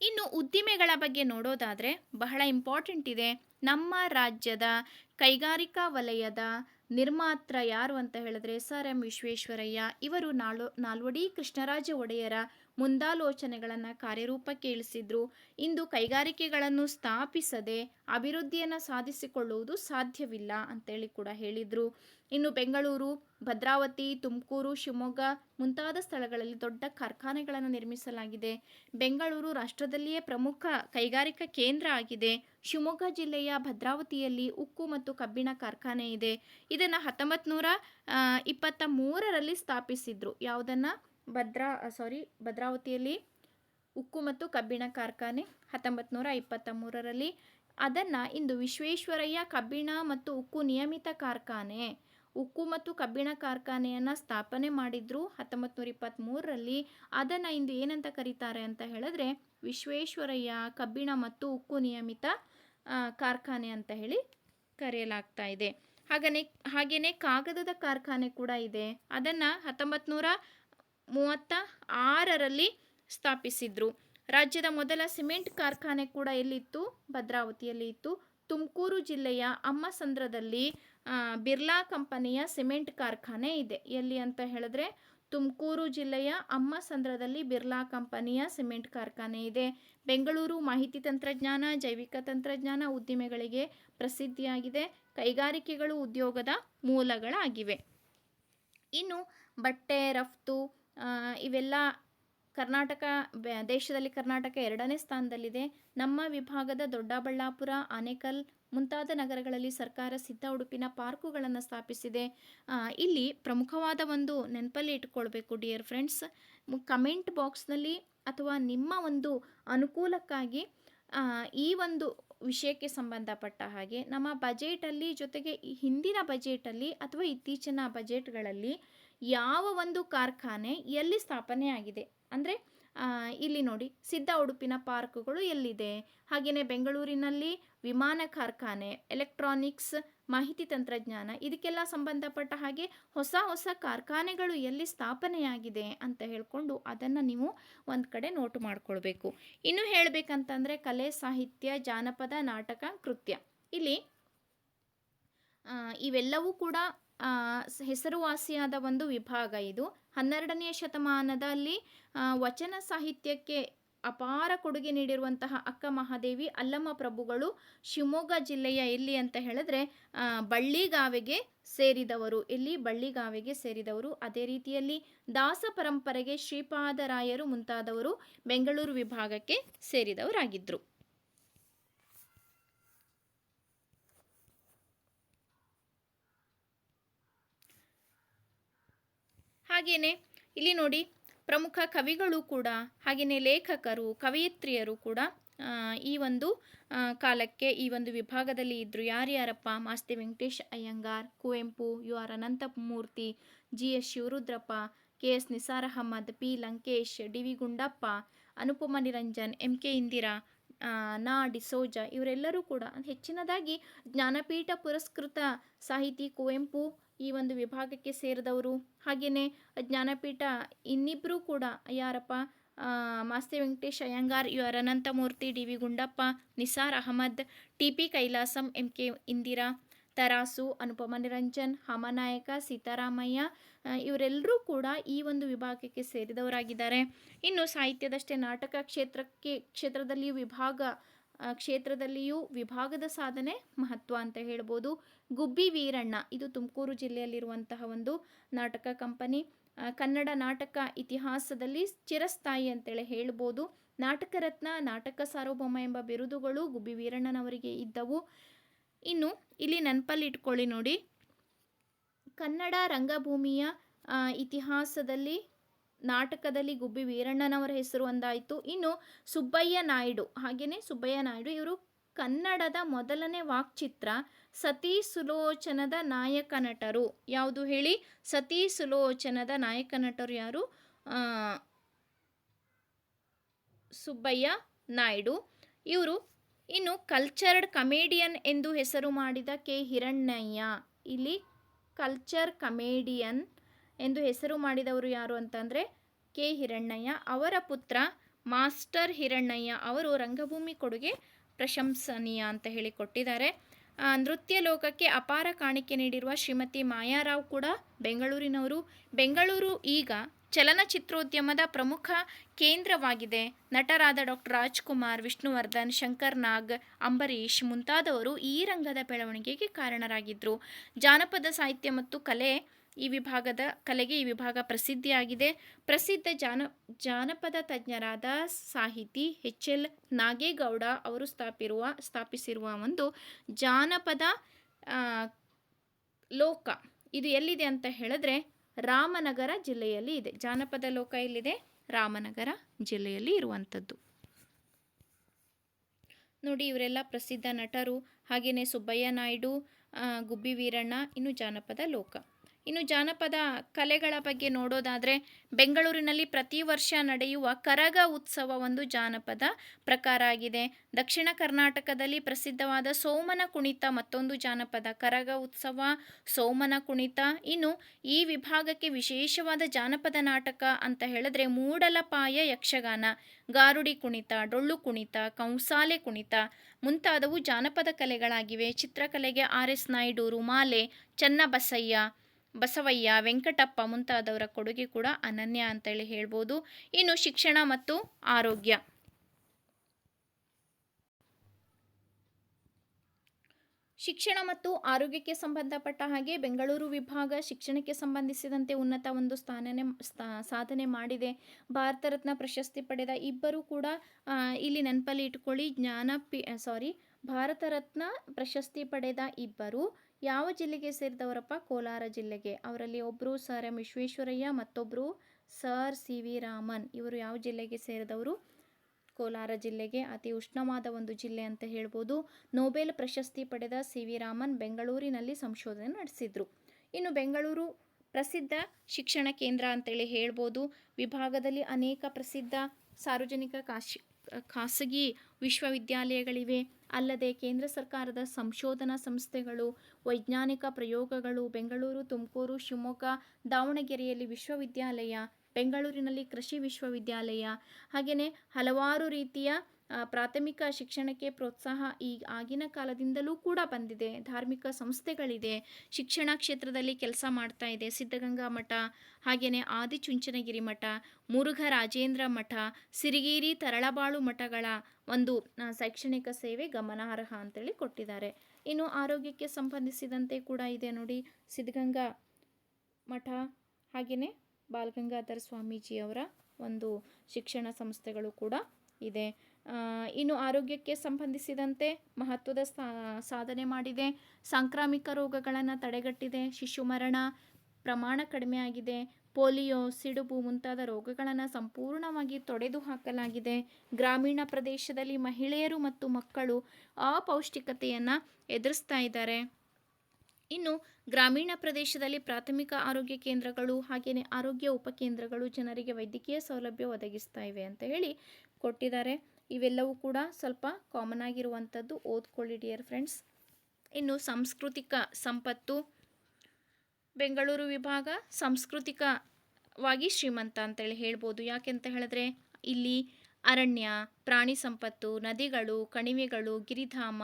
ಇನ್ನು ಉದ್ದಿಮೆಗಳ ಬಗ್ಗೆ ನೋಡೋದಾದರೆ ಬಹಳ ಇಂಪಾರ್ಟೆಂಟ್ ಇದೆ. ನಮ್ಮ ರಾಜ್ಯದ ಕೈಗಾರಿಕಾ ವಲಯದ ನಿರ್ಮಾತ್ರ ಯಾರು ಅಂತ ಹೇಳಿದ್ರೆ ಸರ್ ಎಂ ವಿಶ್ವೇಶ್ವರಯ್ಯ. ಇವರು ನಾಳು, ನಾಲ್ವಡಿ ಕೃಷ್ಣರಾಜ ಒಡೆಯರ ಮುಂದಾಲೋಚನೆಗಳನ್ನು ಕಾರ್ಯರೂಪಕ್ಕೆ ಇಳಿಸಿದ್ರು. ಇಂದು ಕೈಗಾರಿಕೆಗಳನ್ನು ಸ್ಥಾಪಿಸದೆ ಅಭಿವೃದ್ಧಿಯನ್ನು ಸಾಧಿಸಿಕೊಳ್ಳುವುದು ಸಾಧ್ಯವಿಲ್ಲ ಅಂತೇಳಿ ಕೂಡ ಹೇಳಿದರು. ಇನ್ನು ಬೆಂಗಳೂರು, ಭದ್ರಾವತಿ, ತುಮಕೂರು, ಶಿವಮೊಗ್ಗ ಮುಂತಾದ ಸ್ಥಳಗಳಲ್ಲಿ ದೊಡ್ಡ ಕಾರ್ಖಾನೆಗಳನ್ನು ನಿರ್ಮಿಸಲಾಗಿದೆ. ಬೆಂಗಳೂರು ರಾಷ್ಟ್ರದಲ್ಲಿಯೇ ಪ್ರಮುಖ ಕೈಗಾರಿಕಾ ಕೇಂದ್ರ ಆಗಿದೆ. ಶಿವಮೊಗ್ಗ ಜಿಲ್ಲೆಯ ಭದ್ರಾವತಿಯಲ್ಲಿ ಉಕ್ಕು ಮತ್ತು ಕಬ್ಬಿಣ ಕಾರ್ಖಾನೆ ಇದೆ. ಇದನ್ನು ಹತ್ತೊಂಬತ್ತು ನೂರ ಇಪ್ಪತ್ತ ಮೂರರಲ್ಲಿ ಸ್ಥಾಪಿಸಿದ್ರು. ಯಾವುದನ್ನು? ಭದ್ರಾ ಸಾರಿ ಭದ್ರಾವತಿಯಲ್ಲಿ ಉಕ್ಕು ಮತ್ತು ಕಬ್ಬಿಣ ಕಾರ್ಖಾನೆ ಹತ್ತೊಂಬತ್ತು ನೂರ ಇಪ್ಪತ್ತ ಮೂರರಲ್ಲಿ ಅದನ್ನು ಇಂದು ವಿಶ್ವೇಶ್ವರಯ್ಯ ಕಬ್ಬಿಣ ಮತ್ತು ಉಕ್ಕು ನಿಯಮಿತ ಕಾರ್ಖಾನೆ. ಉಕ್ಕು ಮತ್ತು ಕಬ್ಬಿಣ ಕಾರ್ಖಾನೆಯನ್ನು ಸ್ಥಾಪನೆ ಮಾಡಿದ್ರು ಹತ್ತೊಂಬತ್ತು ನೂರ ಇಪ್ಪತ್ತ್ಮೂರರಲ್ಲಿ ಅದನ್ನು ಇಂದು ಏನಂತ ಕರೀತಾರೆ ಅಂತ ಹೇಳಿದ್ರೆ, ವಿಶ್ವೇಶ್ವರಯ್ಯ ಕಬ್ಬಿಣ ಮತ್ತು ಉಕ್ಕು ನಿಯಮಿತ ಕಾರ್ಖಾನೆ ಅಂತ ಹೇಳಿ ಕರೆಯಲಾಗ್ತಾ ಇದೆ. ಹಾಗನೇ ಹಾಗೆಯೇ ಕಾಗದದ ಕಾರ್ಖಾನೆ ಕೂಡ ಇದೆ. ಅದನ್ನು ಹತ್ತೊಂಬತ್ತು ನೂರ ಮೂವತ್ತ ಆರರಲ್ಲಿ ಸ್ಥಾಪಿಸಿದ್ರು. ರಾಜ್ಯದ ಮೊದಲ ಸಿಮೆಂಟ್ ಕಾರ್ಖಾನೆ ಕೂಡ ಎಲ್ಲಿತ್ತು? ಭದ್ರಾವತಿಯಲ್ಲಿ ಇತ್ತು. ತುಮಕೂರು ಜಿಲ್ಲೆಯ ಅಮ್ಮಸಂದ್ರದಲ್ಲಿ ಬಿರ್ಲಾ ಕಂಪನಿಯ ಸಿಮೆಂಟ್ ಕಾರ್ಖಾನೆ ಇದೆ. ಎಲ್ಲಿ ಅಂತ ಹೇಳಿದ್ರೆ ತುಮಕೂರು ಜಿಲ್ಲೆಯ ಅಮ್ಮಸಂದ್ರದಲ್ಲಿ ಬಿರ್ಲಾ ಕಂಪನಿಯ ಸಿಮೆಂಟ್ ಕಾರ್ಖಾನೆ ಇದೆ. ಬೆಂಗಳೂರು ಮಾಹಿತಿ ತಂತ್ರಜ್ಞಾನ, ಜೈವಿಕ ತಂತ್ರಜ್ಞಾನ ಉದ್ದಿಮೆಗಳಿಗೆ ಪ್ರಸಿದ್ಧಿಯಾಗಿದೆ. ಕೈಗಾರಿಕೆಗಳು ಉದ್ಯೋಗದ ಮೂಲಗಳಾಗಿವೆ. ಇನ್ನು ಬಟ್ಟೆ, ರಫ್ತು ಇವೆಲ್ಲ ಕರ್ನಾಟಕ ದೇಶದಲ್ಲಿ ಕರ್ನಾಟಕ ಎರಡನೇ ಸ್ಥಾನದಲ್ಲಿದೆ. ನಮ್ಮ ವಿಭಾಗದ ದೊಡ್ಡಬಳ್ಳಾಪುರ, ಆನೇಕಲ್ ಮುಂತಾದ ನಗರಗಳಲ್ಲಿ ಸರ್ಕಾರ ಸಿದ್ಧ ಉಡುಪಿನ ಪಾರ್ಕುಗಳನ್ನು ಸ್ಥಾಪಿಸಿದೆ. ಇಲ್ಲಿ ಪ್ರಮುಖವಾದ ಒಂದು ನೆನಪಲ್ಲಿ ಇಟ್ಕೊಳ್ಬೇಕು ಡಿಯರ್ ಫ್ರೆಂಡ್ಸ್. ಕಮೆಂಟ್ ಬಾಕ್ಸ್ನಲ್ಲಿ ಅಥವಾ ನಿಮ್ಮ ಒಂದು ಅನುಕೂಲಕ್ಕಾಗಿ ಈ ಒಂದು ವಿಷಯಕ್ಕೆ ಸಂಬಂಧಪಟ್ಟ ಹಾಗೆ ನಮ್ಮ ಬಜೆಟಲ್ಲಿ ಜೊತೆಗೆ ಹಿಂದಿನ ಬಜೆಟಲ್ಲಿ ಅಥವಾ ಇತ್ತೀಚಿನ ಬಜೆಟ್ಗಳಲ್ಲಿ ಯಾವ ಒಂದು ಕಾರ್ಖಾನೆ ಎಲ್ಲಿ ಸ್ಥಾಪನೆ ಆಗಿದೆ ಅಂದರೆ ಇಲ್ಲಿ ನೋಡಿ, ಸಿದ್ಧ ಉಡುಪಿನ ಪಾರ್ಕ್ಗಳು ಎಲ್ಲಿದೆ? ಹಾಗೆಯೇ ಬೆಂಗಳೂರಿನಲ್ಲಿ ವಿಮಾನ ಕಾರ್ಖಾನೆ, ಎಲೆಕ್ಟ್ರಾನಿಕ್ಸ್, ಮಾಹಿತಿ ತಂತ್ರಜ್ಞಾನ, ಇದಕ್ಕೆಲ್ಲ ಸಂಬಂಧಪಟ್ಟ ಹಾಗೆ ಹೊಸ ಹೊಸ ಕಾರ್ಖಾನೆಗಳು ಎಲ್ಲಿ ಸ್ಥಾಪನೆಯಾಗಿದೆ ಅಂತ ಹೇಳಿಕೊಂಡು ಅದನ್ನು ನೀವು ಒಂದು ಕಡೆ ನೋಟು ಮಾಡ್ಕೊಳ್ಬೇಕು. ಇನ್ನು ಹೇಳಬೇಕಂತಂದರೆ ಕಲೆ, ಸಾಹಿತ್ಯ, ಜಾನಪದ, ನಾಟಕ, ಕೃತ್ಯ. ಇಲ್ಲಿ ಇವೆಲ್ಲವೂ ಕೂಡ ಹೆಸರುವಾಸಿಯಾದ ಒಂದು ವಿಭಾಗ ಇದು. ಹನ್ನೆರಡನೆಯ ಶತಮಾನದಲ್ಲಿ ವಚನ ಸಾಹಿತ್ಯಕ್ಕೆ ಅಪಾರ ಕೊಡುಗೆ ನೀಡಿರುವಂತಹ ಅಕ್ಕ ಮಹಾದೇವಿ, ಅಲ್ಲಮ್ಮ ಪ್ರಭುಗಳು ಶಿವಮೊಗ್ಗ ಜಿಲ್ಲೆಯ ಎಲ್ಲಿ ಅಂತ ಹೇಳಿದ್ರೆ ಬಳ್ಳಿಗಾವೆಗೆ ಸೇರಿದವರು. ಇಲ್ಲಿ ಬಳ್ಳಿಗಾವೆಗೆ ಸೇರಿದವರು. ಅದೇ ರೀತಿಯಲ್ಲಿ ದಾಸ ಪರಂಪರೆಗೆ ಶ್ರೀಪಾದರಾಯರು ಮುಂತಾದವರು ಬೆಂಗಳೂರು ವಿಭಾಗಕ್ಕೆ ಸೇರಿದವರಾಗಿದ್ದರು ಹಾಗೆಯೇ ಇಲ್ಲಿ ನೋಡಿ ಪ್ರಮುಖ ಕವಿಗಳು ಕೂಡ ಹಾಗೆಯೇ ಲೇಖಕರು, ಕವಯಿತ್ರಿಯರು ಕೂಡ ಈ ಒಂದು ಕಾಲಕ್ಕೆ ಈ ಒಂದು ವಿಭಾಗದಲ್ಲಿ ಇದ್ದರು ಯಾರ್ಯಾರಪ್ಪ? Masti Venkatesh Iyengar, Kuvempu, U R Ananthamurthy, G S Shivarudrappa, K S Nisar Ahmed P Lankesh, D V Gundappa, Anupama Niranjan, M K Indira Na D'Souza ಇವರೆಲ್ಲರೂ ಕೂಡ ಹೆಚ್ಚಿನದಾಗಿ ಜ್ಞಾನಪೀಠ ಪುರಸ್ಕೃತ ಸಾಹಿತಿ ಕುವೆಂಪು ಈ ಒಂದು ವಿಭಾಗಕ್ಕೆ ಸೇರಿದವರು. ಹಾಗೆಯೇ ಜ್ಞಾನಪೀಠ ಇನ್ನಿಬ್ಬರು ಕೂಡ ಯಾರಪ್ಪ Masti Venkatesh Iyengar, U Ananthamurthy, D V Gundappa, Nisar Ahmed, T P Kailasam, M K Indira, Tarasu, Anupama Niranjan, Hamanayaka, Seetharamaiah ಇವರೆಲ್ಲರೂ ಕೂಡ ಈ ಒಂದು ವಿಭಾಗಕ್ಕೆ ಸೇರಿದವರಾಗಿದ್ದಾರೆ. ಇನ್ನು ಸಾಹಿತ್ಯದಷ್ಟೇ ನಾಟಕ ಕ್ಷೇತ್ರಕ್ಕೆ, ಕ್ಷೇತ್ರದಲ್ಲಿಯೂ ವಿಭಾಗ ಕ್ಷೇತ್ರದಲ್ಲಿಯೂ ವಿಭಾಗದ ಸಾಧನೆ ಮಹತ್ವ ಅಂತ ಹೇಳ್ಬೋದು. ಗುಬ್ಬಿ ವೀರಣ್ಣ, ಇದು ತುಮಕೂರು ಜಿಲ್ಲೆಯಲ್ಲಿರುವಂತಹ ಒಂದು ನಾಟಕ ಕಂಪನಿ. ಕನ್ನಡ ನಾಟಕ ಇತಿಹಾಸದಲ್ಲಿ ಚಿರಸ್ಥಾಯಿ ಅಂತೇಳಿ ಹೇಳ್ಬೋದು. ನಾಟಕ ರತ್ನ, ನಾಟಕ ಸಾರ್ವಭೌಮ ಎಂಬ ಬಿರುದುಗಳು ಗುಬ್ಬಿ ವೀರಣ್ಣನವರಿಗೆ ಇದ್ದವು. ಇನ್ನು ಇಲ್ಲಿ ನೆನಪಲ್ಲಿ ಇಟ್ಕೊಳ್ಳಿ ನೋಡಿ. ಕನ್ನಡ ರಂಗಭೂಮಿಯ ಇತಿಹಾಸದಲ್ಲಿ ನಾಟಕದಲ್ಲಿ ಗುಬ್ಬಿ ವೀರಣ್ಣನವರ ಹೆಸರು ಒಂದಾಯಿತು. ಇನ್ನು ಸುಬ್ಬಯ್ಯ ನಾಯ್ಡು ಹಾಗೆಯೇ ಸುಬ್ಬಯ್ಯ ನಾಯ್ಡು ಇವರು ಕನ್ನಡದ ಮೊದಲನೇ ವಾಕ್ಚಿತ್ರ ಸತಿ ಸುಲೋಚನದ ನಾಯಕ ನಟರು. ಯಾವುದು ಹೇಳಿ? ಸತಿ ಸುಲೋಚನದ ನಾಯಕ ನಟರು ಯಾರು? ಸುಬ್ಬಯ್ಯ ನಾಯ್ಡು. ಇವರು ಇನ್ನು ಕಲ್ಚರ್ಡ್ ಕಮೇಡಿಯನ್ ಎಂದು ಹೆಸರು ಮಾಡಿದ ಕೆ. ಹಿರಣ್ಣಯ್ಯ. ಇಲ್ಲಿ ಕಲ್ಚರ್ ಕಮೇಡಿಯನ್ ಎಂದು ಹೆಸರು ಮಾಡಿದವರು ಯಾರು ಅಂತಂದರೆ ಕೆ ಹಿರಣ್ಣಯ್ಯ. ಅವರ ಪುತ್ರ ಮಾಸ್ಟರ್ ಹಿರಣ್ಣಯ್ಯ ಅವರು ರಂಗಭೂಮಿ ಕೊಡುಗೆ ಪ್ರಶಂಸನೀಯ ಅಂತ ಹೇಳಿ ಕೊಟ್ಟಿದ್ದಾರೆ ನೃತ್ಯ ಲೋಕಕ್ಕೆ ಅಪಾರ ಕಾಣಿಕೆ ನೀಡಿರುವ ಶ್ರೀಮತಿ ಮಾಯಾರಾವ್ ಕೂಡ ಬೆಂಗಳೂರಿನವರು. ಬೆಂಗಳೂರು ಈಗ ಚಲನಚಿತ್ರೋದ್ಯಮದ ಪ್ರಮುಖ ಕೇಂದ್ರವಾಗಿದೆ. ನಟರಾದ ಡಾಕ್ಟರ್ ರಾಜ್ಕುಮಾರ್, ವಿಷ್ಣುವರ್ಧನ್, ಶಂಕರ್ ನಾಗ್, ಅಂಬರೀಷ್ ಮುಂತಾದವರು ಈ ರಂಗದ ಬೆಳವಣಿಗೆಗೆ ಕಾರಣರಾಗಿದ್ದರು ಜಾನಪದ ಸಾಹಿತ್ಯ ಮತ್ತು ಕಲೆ ಈ ವಿಭಾಗದ ಕಲೆಗೆ ಈ ವಿಭಾಗ ಪ್ರಸಿದ್ಧಿಯಾಗಿದೆ. ಪ್ರಸಿದ್ಧ ಜಾನ, ಜಾನಪದ ತಜ್ಞರಾದ ಸಾಹಿತಿ ಎಚ್ ಎಲ್ ನಾಗೇಗೌಡ ಅವರು ಸ್ಥಾಪಿರುವ, ಸ್ಥಾಪಿಸಿರುವ ಒಂದು ಜಾನಪದ ಲೋಕ. ಇದು ಎಲ್ಲಿದೆ ಅಂತ ಹೇಳಿದ್ರೆ ರಾಮನಗರ ಜಿಲ್ಲೆಯಲ್ಲಿ ಇದೆ. ಜಾನಪದ ಲೋಕ ಎಲ್ಲಿದೆ? ರಾಮನಗರ ಜಿಲ್ಲೆಯಲ್ಲಿ ಇರುವಂಥದ್ದು. ನೋಡಿ, ಇವರೆಲ್ಲ ಪ್ರಸಿದ್ಧ ನಟರು. ಹಾಗೆಯೇ ಸುಬ್ಬಯ್ಯ ನಾಯ್ಡು ಗುಬ್ಬಿ ವೀರಣ್ಣ, ಇನ್ನು ಜಾನಪದ ಲೋಕ. ಇನ್ನು ಜಾನಪದ ಕಲೆಗಳ ಬಗ್ಗೆ ನೋಡೋದಾದರೆ ಬೆಂಗಳೂರಿನಲ್ಲಿ ಪ್ರತಿ ವರ್ಷ ನಡೆಯುವ ಕರಗ ಉತ್ಸವ ಒಂದು ಜಾನಪದ ಪ್ರಕಾರ ಆಗಿದೆ. ದಕ್ಷಿಣ ಕರ್ನಾಟಕದಲ್ಲಿ ಪ್ರಸಿದ್ಧವಾದ ಸೋಮನ ಕುಣಿತ ಮತ್ತೊಂದು ಜಾನಪದ ಕರಗ ಉತ್ಸವ ಸೋಮನ ಕುಣಿತ. ಇನ್ನು ಈ ವಿಭಾಗಕ್ಕೆ ವಿಶೇಷವಾದ ಜಾನಪದ ನಾಟಕ ಅಂತ ಹೇಳಿದ್ರೆ ಮೂಡಲಪಾಯ ಯಕ್ಷಗಾನ, ಗಾರುಡಿ ಕುಣಿತ, ಡೊಳ್ಳು ಕುಣಿತ, ಕಂಸಾಲೆ ಕುಣಿತ ಮುಂತಾದವು ಜಾನಪದ ಕಲೆಗಳಾಗಿವೆ. ಚಿತ್ರಕಲೆಗೆ ಆರ್ ಎಸ್ ನಾಯ್ಡು ರುಮಾಲೆ ಚನ್ನಬಸಯ್ಯ ಬಸವಯ್ಯ, ವೆಂಕಟಪ್ಪ ಮುಂತಾದವರ ಕೊಡುಗೆ ಕೂಡ ಅನನ್ಯ ಅಂತೇಳಿ ಹೇಳ್ಬೋದು. ಇನ್ನು ಶಿಕ್ಷಣ ಮತ್ತು ಆರೋಗ್ಯ. ಶಿಕ್ಷಣ ಮತ್ತು ಆರೋಗ್ಯಕ್ಕೆ ಸಂಬಂಧಪಟ್ಟ ಹಾಗೆ ಬೆಂಗಳೂರು ವಿಭಾಗ ಶಿಕ್ಷಣಕ್ಕೆ ಸಂಬಂಧಿಸಿದಂತೆ ಉನ್ನತ ಒಂದು ಸ್ಥಾನನೆ ಸ್ಥಾ- ಸಾಧನೆ ಮಾಡಿದೆ. ಭಾರತ ರತ್ನ ಪ್ರಶಸ್ತಿ ಪಡೆದ ಇಬ್ಬರು ಕೂಡ ಇಲ್ಲಿ ನೆನಪಲ್ಲಿ ಇಟ್ಕೊಳ್ಳಿ ಜ್ಞಾನಪಿ ಸಾರಿ ಭಾರತ ರತ್ನ ಪ್ರಶಸ್ತಿ ಪಡೆದ ಇಬ್ಬರು ಯಾವ ಜಿಲ್ಲೆಗೆ ಸೇರಿದವರಪ್ಪ? ಕೋಲಾರ ಜಿಲ್ಲೆಗೆ. ಅವರಲ್ಲಿ ಒಬ್ಬರು ಸರ್ ಎಂ. ವಿಶ್ವೇಶ್ವರಯ್ಯ ಮತ್ತೊಬ್ಬರು ಸರ್ ಸಿ. ವಿ. ರಾಮನ್. ಇವರು ಯಾವ ಜಿಲ್ಲೆಗೆ ಸೇರಿದವರು? ಕೋಲಾರ ಜಿಲ್ಲೆಗೆ. ಅತಿ ಉಷ್ಣವಾದ ಒಂದು ಜಿಲ್ಲೆ ಅಂತ ಹೇಳ್ಬೋದು. ನೋಬೆಲ್ ಪ್ರಶಸ್ತಿ ಪಡೆದ ಸಿ. ವಿ. ರಾಮನ್ ಬೆಂಗಳೂರಿನಲ್ಲಿ ಸಂಶೋಧನೆ ನಡೆಸಿದರು. ಇನ್ನು ಬೆಂಗಳೂರು ಪ್ರಸಿದ್ಧ ಶಿಕ್ಷಣ ಕೇಂದ್ರ ಅಂತೇಳಿ ಹೇಳ್ಬೋದು. ವಿಭಾಗದಲ್ಲಿ ಅನೇಕ ಪ್ರಸಿದ್ಧ ಸಾರ್ವಜನಿಕ ಕಾಶಿ ಖಾಸಗಿ ವಿಶ್ವವಿದ್ಯಾಲಯಗಳಿವೆ. ಅಲ್ಲದೆ ಕೇಂದ್ರ ಸರ್ಕಾರದ ಸಂಶೋಧನಾ ಸಂಸ್ಥೆಗಳು, ವೈಜ್ಞಾನಿಕ ಪ್ರಯೋಗಗಳು, ಬೆಂಗಳೂರು, ತುಮಕೂರು, ಶಿವಮೊಗ್ಗ, ದಾವಣಗೆರೆಯಲ್ಲಿ ವಿಶ್ವವಿದ್ಯಾಲಯ, ಬೆಂಗಳೂರಿನಲ್ಲಿ ಕೃಷಿ ವಿಶ್ವವಿದ್ಯಾಲಯ, ಹಾಗೆಯೇ ಹಲವಾರು ರೀತಿಯ ಪ್ರಾಥಮಿಕ ಶಿಕ್ಷಣಕ್ಕೆ ಪ್ರೋತ್ಸಾಹ ಈ ಆಗಿನ ಕಾಲದಿಂದಲೂ ಕೂಡ ಬಂದಿದೆ. ಧಾರ್ಮಿಕ ಸಂಸ್ಥೆಗಳಿದೆ. ಶಿಕ್ಷಣ ಕ್ಷೇತ್ರದಲ್ಲಿ ಕೆಲಸ ಮಾಡ್ತಾ ಇದೆ. ಸಿದ್ಧಗಂಗಾ ಮಠ ಹಾಗೆಯೇ ಆದಿಚುಂಚನಗಿರಿ ಮಠ, ಮುರುಘ ರಾಜೇಂದ್ರ ಮಠ, ಸಿರಿಗೇರಿ ತರಳಬಾಳು ಮಠಗಳ ಒಂದು ಶೈಕ್ಷಣಿಕ ಸೇವೆ ಗಮನಾರ್ಹ ಅಂತೇಳಿ ಕೊಟ್ಟಿದ್ದಾರೆ. ಇನ್ನು ಆರೋಗ್ಯಕ್ಕೆ ಸಂಬಂಧಿಸಿದಂತೆ ಕೂಡ ಇದೆ ನೋಡಿ ಸಿದ್ಧಗಂಗಾ ಮಠ ಹಾಗೆಯೇ ಬಾಲಗಂಗಾಧರ ಸ್ವಾಮೀಜಿಯವರ ಒಂದು ಶಿಕ್ಷಣ ಸಂಸ್ಥೆಗಳು ಕೂಡ ಇದೆ. ಇನ್ನು ಆರೋಗ್ಯಕ್ಕೆ ಸಂಬಂಧಿಸಿದಂತೆ ಮಹತ್ವದ ಸಾಧನೆ ಮಾಡಿದೆ. ಸಾಂಕ್ರಾಮಿಕ ರೋಗಗಳನ್ನು ತಡೆಗಟ್ಟಿದೆ. ಶಿಶು ಮರಣ ಪ್ರಮಾಣ ಕಡಿಮೆ ಆಗಿದೆ. ಪೋಲಿಯೋ, ಸಿಡುಬು ಮುಂತಾದ ರೋಗಗಳನ್ನು ಸಂಪೂರ್ಣವಾಗಿ ತೊಡೆದು ಹಾಕಲಾಗಿದೆ. ಗ್ರಾಮೀಣ ಪ್ರದೇಶದಲ್ಲಿ ಮಹಿಳೆಯರು ಮತ್ತು ಮಕ್ಕಳು ಅಪೌಷ್ಟಿಕತೆಯನ್ನು ಎದುರಿಸ್ತಾ ಇದ್ದಾರೆ. ಇನ್ನು ಗ್ರಾಮೀಣ ಪ್ರದೇಶದಲ್ಲಿ ಪ್ರಾಥಮಿಕ ಆರೋಗ್ಯ ಕೇಂದ್ರಗಳು ಹಾಗೆಯೇ ಆರೋಗ್ಯ ಉಪಕೇಂದ್ರಗಳು ಜನರಿಗೆ ವೈದ್ಯಕೀಯ ಸೌಲಭ್ಯ ಒದಗಿಸ್ತಾ ಇವೆ ಅಂತ ಹೇಳಿ ಕೊಟ್ಟಿದ್ದಾರೆ. ಇವೆಲ್ಲವೂ ಕೂಡ ಸ್ವಲ್ಪ ಕಾಮನ್ ಆಗಿರುವಂಥದ್ದು ಓದ್ಕೊಳ್ಳಿ ಡಿಯರ್ ಫ್ರೆಂಡ್ಸ್ ಇನ್ನು ಸಾಂಸ್ಕೃತಿಕ ಸಂಪತ್ತು, ಬೆಂಗಳೂರು ವಿಭಾಗ ಸಾಂಸ್ಕೃತಿಕವಾಗಿ ಶ್ರೀಮಂತ ಅಂತೇಳಿ ಹೇಳ್ಬೋದು. ಯಾಕೆಂತ ಹೇಳಿದ್ರೆ, ಇಲ್ಲಿ ಅರಣ್ಯ, ಪ್ರಾಣಿ ಸಂಪತ್ತು, ನದಿಗಳು, ಕಣಿವೆಗಳು, ಗಿರಿಧಾಮ,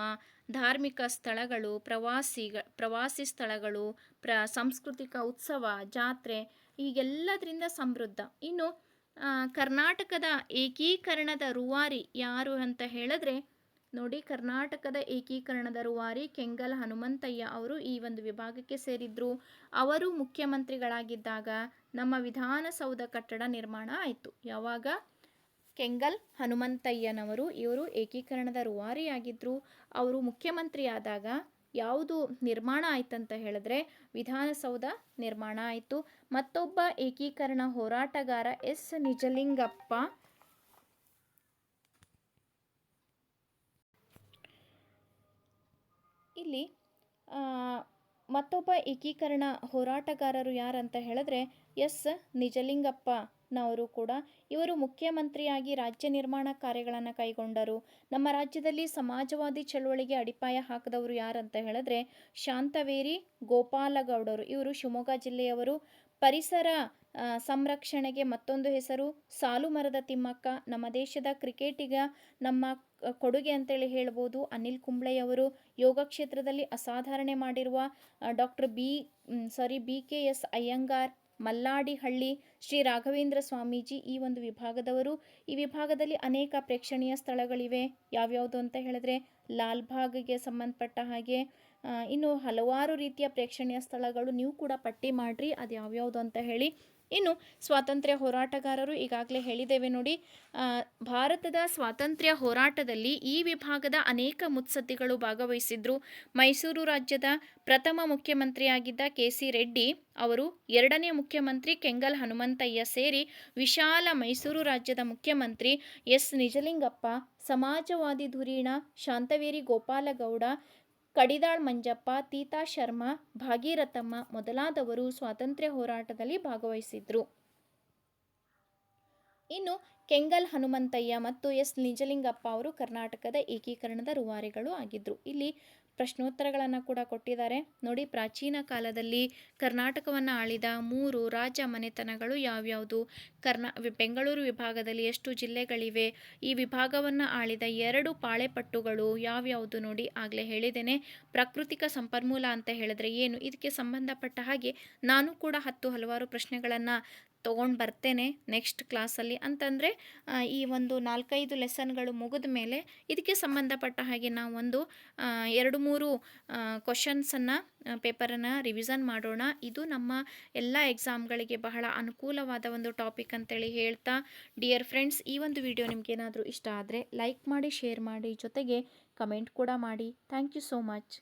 ಧಾರ್ಮಿಕ ಸ್ಥಳಗಳು ಪ್ರವಾಸಿ ಪ್ರವಾಸಿ ಸ್ಥಳಗಳು, ಪ್ರ, ಸಾಂಸ್ಕೃತಿಕ ಉತ್ಸವ, ಜಾತ್ರೆ, ಈಗೆಲ್ಲದರಿಂದ ಸಮೃದ್ಧ. ಇನ್ನು ಕರ್ನಾಟಕದ ಏಕೀಕರಣದ ರೂವಾರಿ ಯಾರು ಅಂತ ಹೇಳಿದ್ರೆ, ನೋಡಿ ಕರ್ನಾಟಕದ ಏಕೀಕರಣದ ರೂವಾರಿ ಕೆಂಗಲ್ ಹನುಮಂತಯ್ಯ ಅವರು ಈ ಒಂದು ವಿಭಾಗಕ್ಕೆ ಸೇರಿದ್ರು. ಅವರು ಮುಖ್ಯಮಂತ್ರಿಗಳಾಗಿದ್ದಾಗ ನಮ್ಮ ವಿಧಾನಸೌಧ ಕಟ್ಟಡ ನಿರ್ಮಾಣ ಆಯಿತು. ಯಾವಾಗ? ಕೆಂಗಲ್ ಹನುಮಂತಯ್ಯನವರು ಇವರು ಏಕೀಕರಣದ ರೂವಾರಿಯಾಗಿದ್ದರು ಅವರು ಮುಖ್ಯಮಂತ್ರಿಯಾದಾಗ ಯಾವುದು ನಿರ್ಮಾಣ ಆಯ್ತಂತ ಹೇಳಿದ್ರೆ ವಿಧಾನಸೌಧ ನಿರ್ಮಾಣ ಆಯಿತು. ಮತ್ತೊಬ್ಬ ಏಕೀಕರಣ ಹೋರಾಟಗಾರ ಎಸ್. ನಿಜಲಿಂಗಪ್ಪ. ಇಲ್ಲಿ ಮತ್ತೊಬ್ಬ ಏಕೀಕರಣ ಹೋರಾಟಗಾರರು ಯಾರಂತ ಹೇಳಿದ್ರೆ ಎಸ್. ನಿಜಲಿಂಗಪ್ಪನವರು ಕೂಡ ಇವರು ಮುಖ್ಯಮಂತ್ರಿಯಾಗಿ ರಾಜ್ಯ ನಿರ್ಮಾಣ ಕಾರ್ಯಗಳನ್ನು ಕೈಗೊಂಡರು. ನಮ್ಮ ರಾಜ್ಯದಲ್ಲಿ ಸಮಾಜವಾದಿ ಚಳುವಳಿಗೆ ಅಡಿಪಾಯ ಹಾಕಿದವರು ಯಾರಂತ ಹೇಳಿದ್ರೆ ಶಾಂತವೇರಿ ಗೋಪಾಲಗೌಡರು. ಇವರು ಶಿವಮೊಗ್ಗ ಜಿಲ್ಲೆಯವರು. ಪರಿಸರ ಸಂರಕ್ಷಣೆಗೆ ಮತ್ತೊಂದು ಹೆಸರು ಸಾಲು ಮರದ ತಿಮ್ಮಕ್ಕ. ನಮ್ಮ ದೇಶದ ಕ್ರಿಕೆಟಿಗ, ನಮ್ಮ ಕೊಡುಗೆ ಅಂತೇಳಿ ಹೇಳ್ಬೋದು ಅನಿಲ್ ಕುಂಬ್ಳೆಯವರು. ಯೋಗ ಕ್ಷೇತ್ರದಲ್ಲಿ ಅಸಾಧಾರಣೆ ಮಾಡಿರುವ doctor B sorry B K S Iyengar. Malladihalli Shri Raghavendra Swamiji ಈ ಒಂದು ವಿಭಾಗದವರು. ಈ ವಿಭಾಗದಲ್ಲಿ ಅನೇಕ ಪ್ರೇಕ್ಷಣೀಯ ಸ್ಥಳಗಳಿವೆ. ಯಾವ್ಯಾವುದು ಅಂತ ಹೇಳಿದ್ರೆ ಲಾಲ್ಬಾಗ್ಗೆ ಸಂಬಂಧಪಟ್ಟ ಹಾಗೆ ಇನ್ನು ಹಲವಾರು ರೀತಿಯ ಪ್ರೇಕ್ಷಣೀಯ ಸ್ಥಳಗಳು ನೀವು ಕೂಡ ಪಟ್ಟಿ ಮಾಡಿರಿ. ಅದು ಯಾವ್ಯಾವುದು ಅಂತ ಹೇಳಿ ಇನ್ನು ಸ್ವಾತಂತ್ರ್ಯ ಹೋರಾಟಗಾರರು ಈಗಾಗಲೇ ಹೇಳಿದ್ದೇವೆ ನೋಡಿ ಭಾರತದ ಸ್ವಾತಂತ್ರ್ಯ ಹೋರಾಟದಲ್ಲಿ ಈ ವಿಭಾಗದ ಅನೇಕ ಮುತ್ಸದ್ದಿಗಳು ಭಾಗವಹಿಸಿದ್ರು. ಮೈಸೂರು ರಾಜ್ಯದ ಪ್ರಥಮ ಮುಖ್ಯಮಂತ್ರಿಯಾಗಿದ್ದ ಕೆ ಸಿ ರೆಡ್ಡಿ ಅವರು, ಎರಡನೇ ಮುಖ್ಯಮಂತ್ರಿ ಕೆಂಗಲ್ ಹನುಮಂತಯ್ಯ ಸೇರಿ ವಿಶಾಲ ಮೈಸೂರು ರಾಜ್ಯದ ಮುಖ್ಯಮಂತ್ರಿ ಎಸ್. ನಿಜಲಿಂಗಪ್ಪ, ಸಮಾಜವಾದಿ ಧುರೀಣ, ಶಾಂತವೇರಿ ಗೋಪಾಲಗೌಡ ಕಡಿದಾಳ್ ಮಂಜಪ್ಪ, ತೀತಾ ಶರ್ಮಾ, ಭಾಗೀರಥಮ್ಮ ಮೊದಲಾದವರು ಸ್ವಾತಂತ್ರ್ಯ ಹೋರಾಟದಲ್ಲಿ ಭಾಗವಹಿಸಿದ್ರು. ಇನ್ನು ಕೆಂಗಲ್ ಹನುಮಂತಯ್ಯ ಮತ್ತು ಎಸ್. ನಿಜಲಿಂಗಪ್ಪ ಅವರು ಕರ್ನಾಟಕದ ಏಕೀಕರಣದ ರುವಾರಿಗಳು ಆಗಿದ್ದರು ಇಲ್ಲಿ ಪ್ರಶ್ನೋತ್ತರಗಳನ್ನು ಕೂಡ ಕೊಟ್ಟಿದ್ದಾರೆ. ನೋಡಿ, ಪ್ರಾಚೀನ ಕಾಲದಲ್ಲಿ ಕರ್ನಾಟಕವನ್ನು ಆಳಿದ ಮೂರು ರಾಜ ಮನೆತನಗಳು ಯಾವ್ಯಾವುದು? ಕರ್ನಾ, ಬೆಂಗಳೂರು ವಿಭಾಗದಲ್ಲಿ ಎಷ್ಟು ಜಿಲ್ಲೆಗಳಿವೆ? ಈ ವಿಭಾಗವನ್ನು ಆಳಿದ ಎರಡು ಪಾಳೆಪಟ್ಟುಗಳು ಯಾವ್ಯಾವುದು ನೋಡಿ ಆಗಲೇ ಹೇಳಿದ್ದೇನೆ. ಪ್ರಾಕೃತಿಕ ಸಂಪನ್ಮೂಲ ಅಂತ ಹೇಳಿದ್ರೆ ಏನು? ಇದಕ್ಕೆ ಸಂಬಂಧಪಟ್ಟ ಹಾಗೆ ನಾನು ಕೂಡ ಹತ್ತು ಹಲವಾರು ಪ್ರಶ್ನೆಗಳನ್ನು ತೊಗೊಂಡು ಬರ್ತೇನೆ ನೆಕ್ಸ್ಟ್ ಕ್ಲಾಸಲ್ಲಿ ಅಂತಂದರೆ ಈ ಒಂದು ನಾಲ್ಕೈದು ಲೆಸನ್ಗಳು ಮುಗಿದ ಮೇಲೆ ಇದಕ್ಕೆ ಸಂಬಂಧಪಟ್ಟ ಹಾಗೆ ನಾವು ಒಂದು ಎರಡು ಮೂರು ಕ್ವಶನ್ಸನ್ನು ಪೇಪರನ್ನು ರಿವಿಸನ್ ಮಾಡೋಣ. ಇದು ನಮ್ಮ ಎಲ್ಲ ಎಕ್ಸಾಮ್ಗಳಿಗೆ ಬಹಳ ಅನುಕೂಲವಾದ ಒಂದು ಟಾಪಿಕ್ ಅಂತೇಳಿ ಹೇಳ್ತಾ ಡಿಯರ್ ಫ್ರೆಂಡ್ಸ್ ಈ ಒಂದು ವಿಡಿಯೋ ನಿಮಗೇನಾದರೂ ಇಷ್ಟ ಆದರೆ ಲೈಕ್ ಮಾಡಿ ಶೇರ್ ಮಾಡಿ, ಜೊತೆಗೆ ಕಮೆಂಟ್ ಕೂಡ ಮಾಡಿ. Thank you so much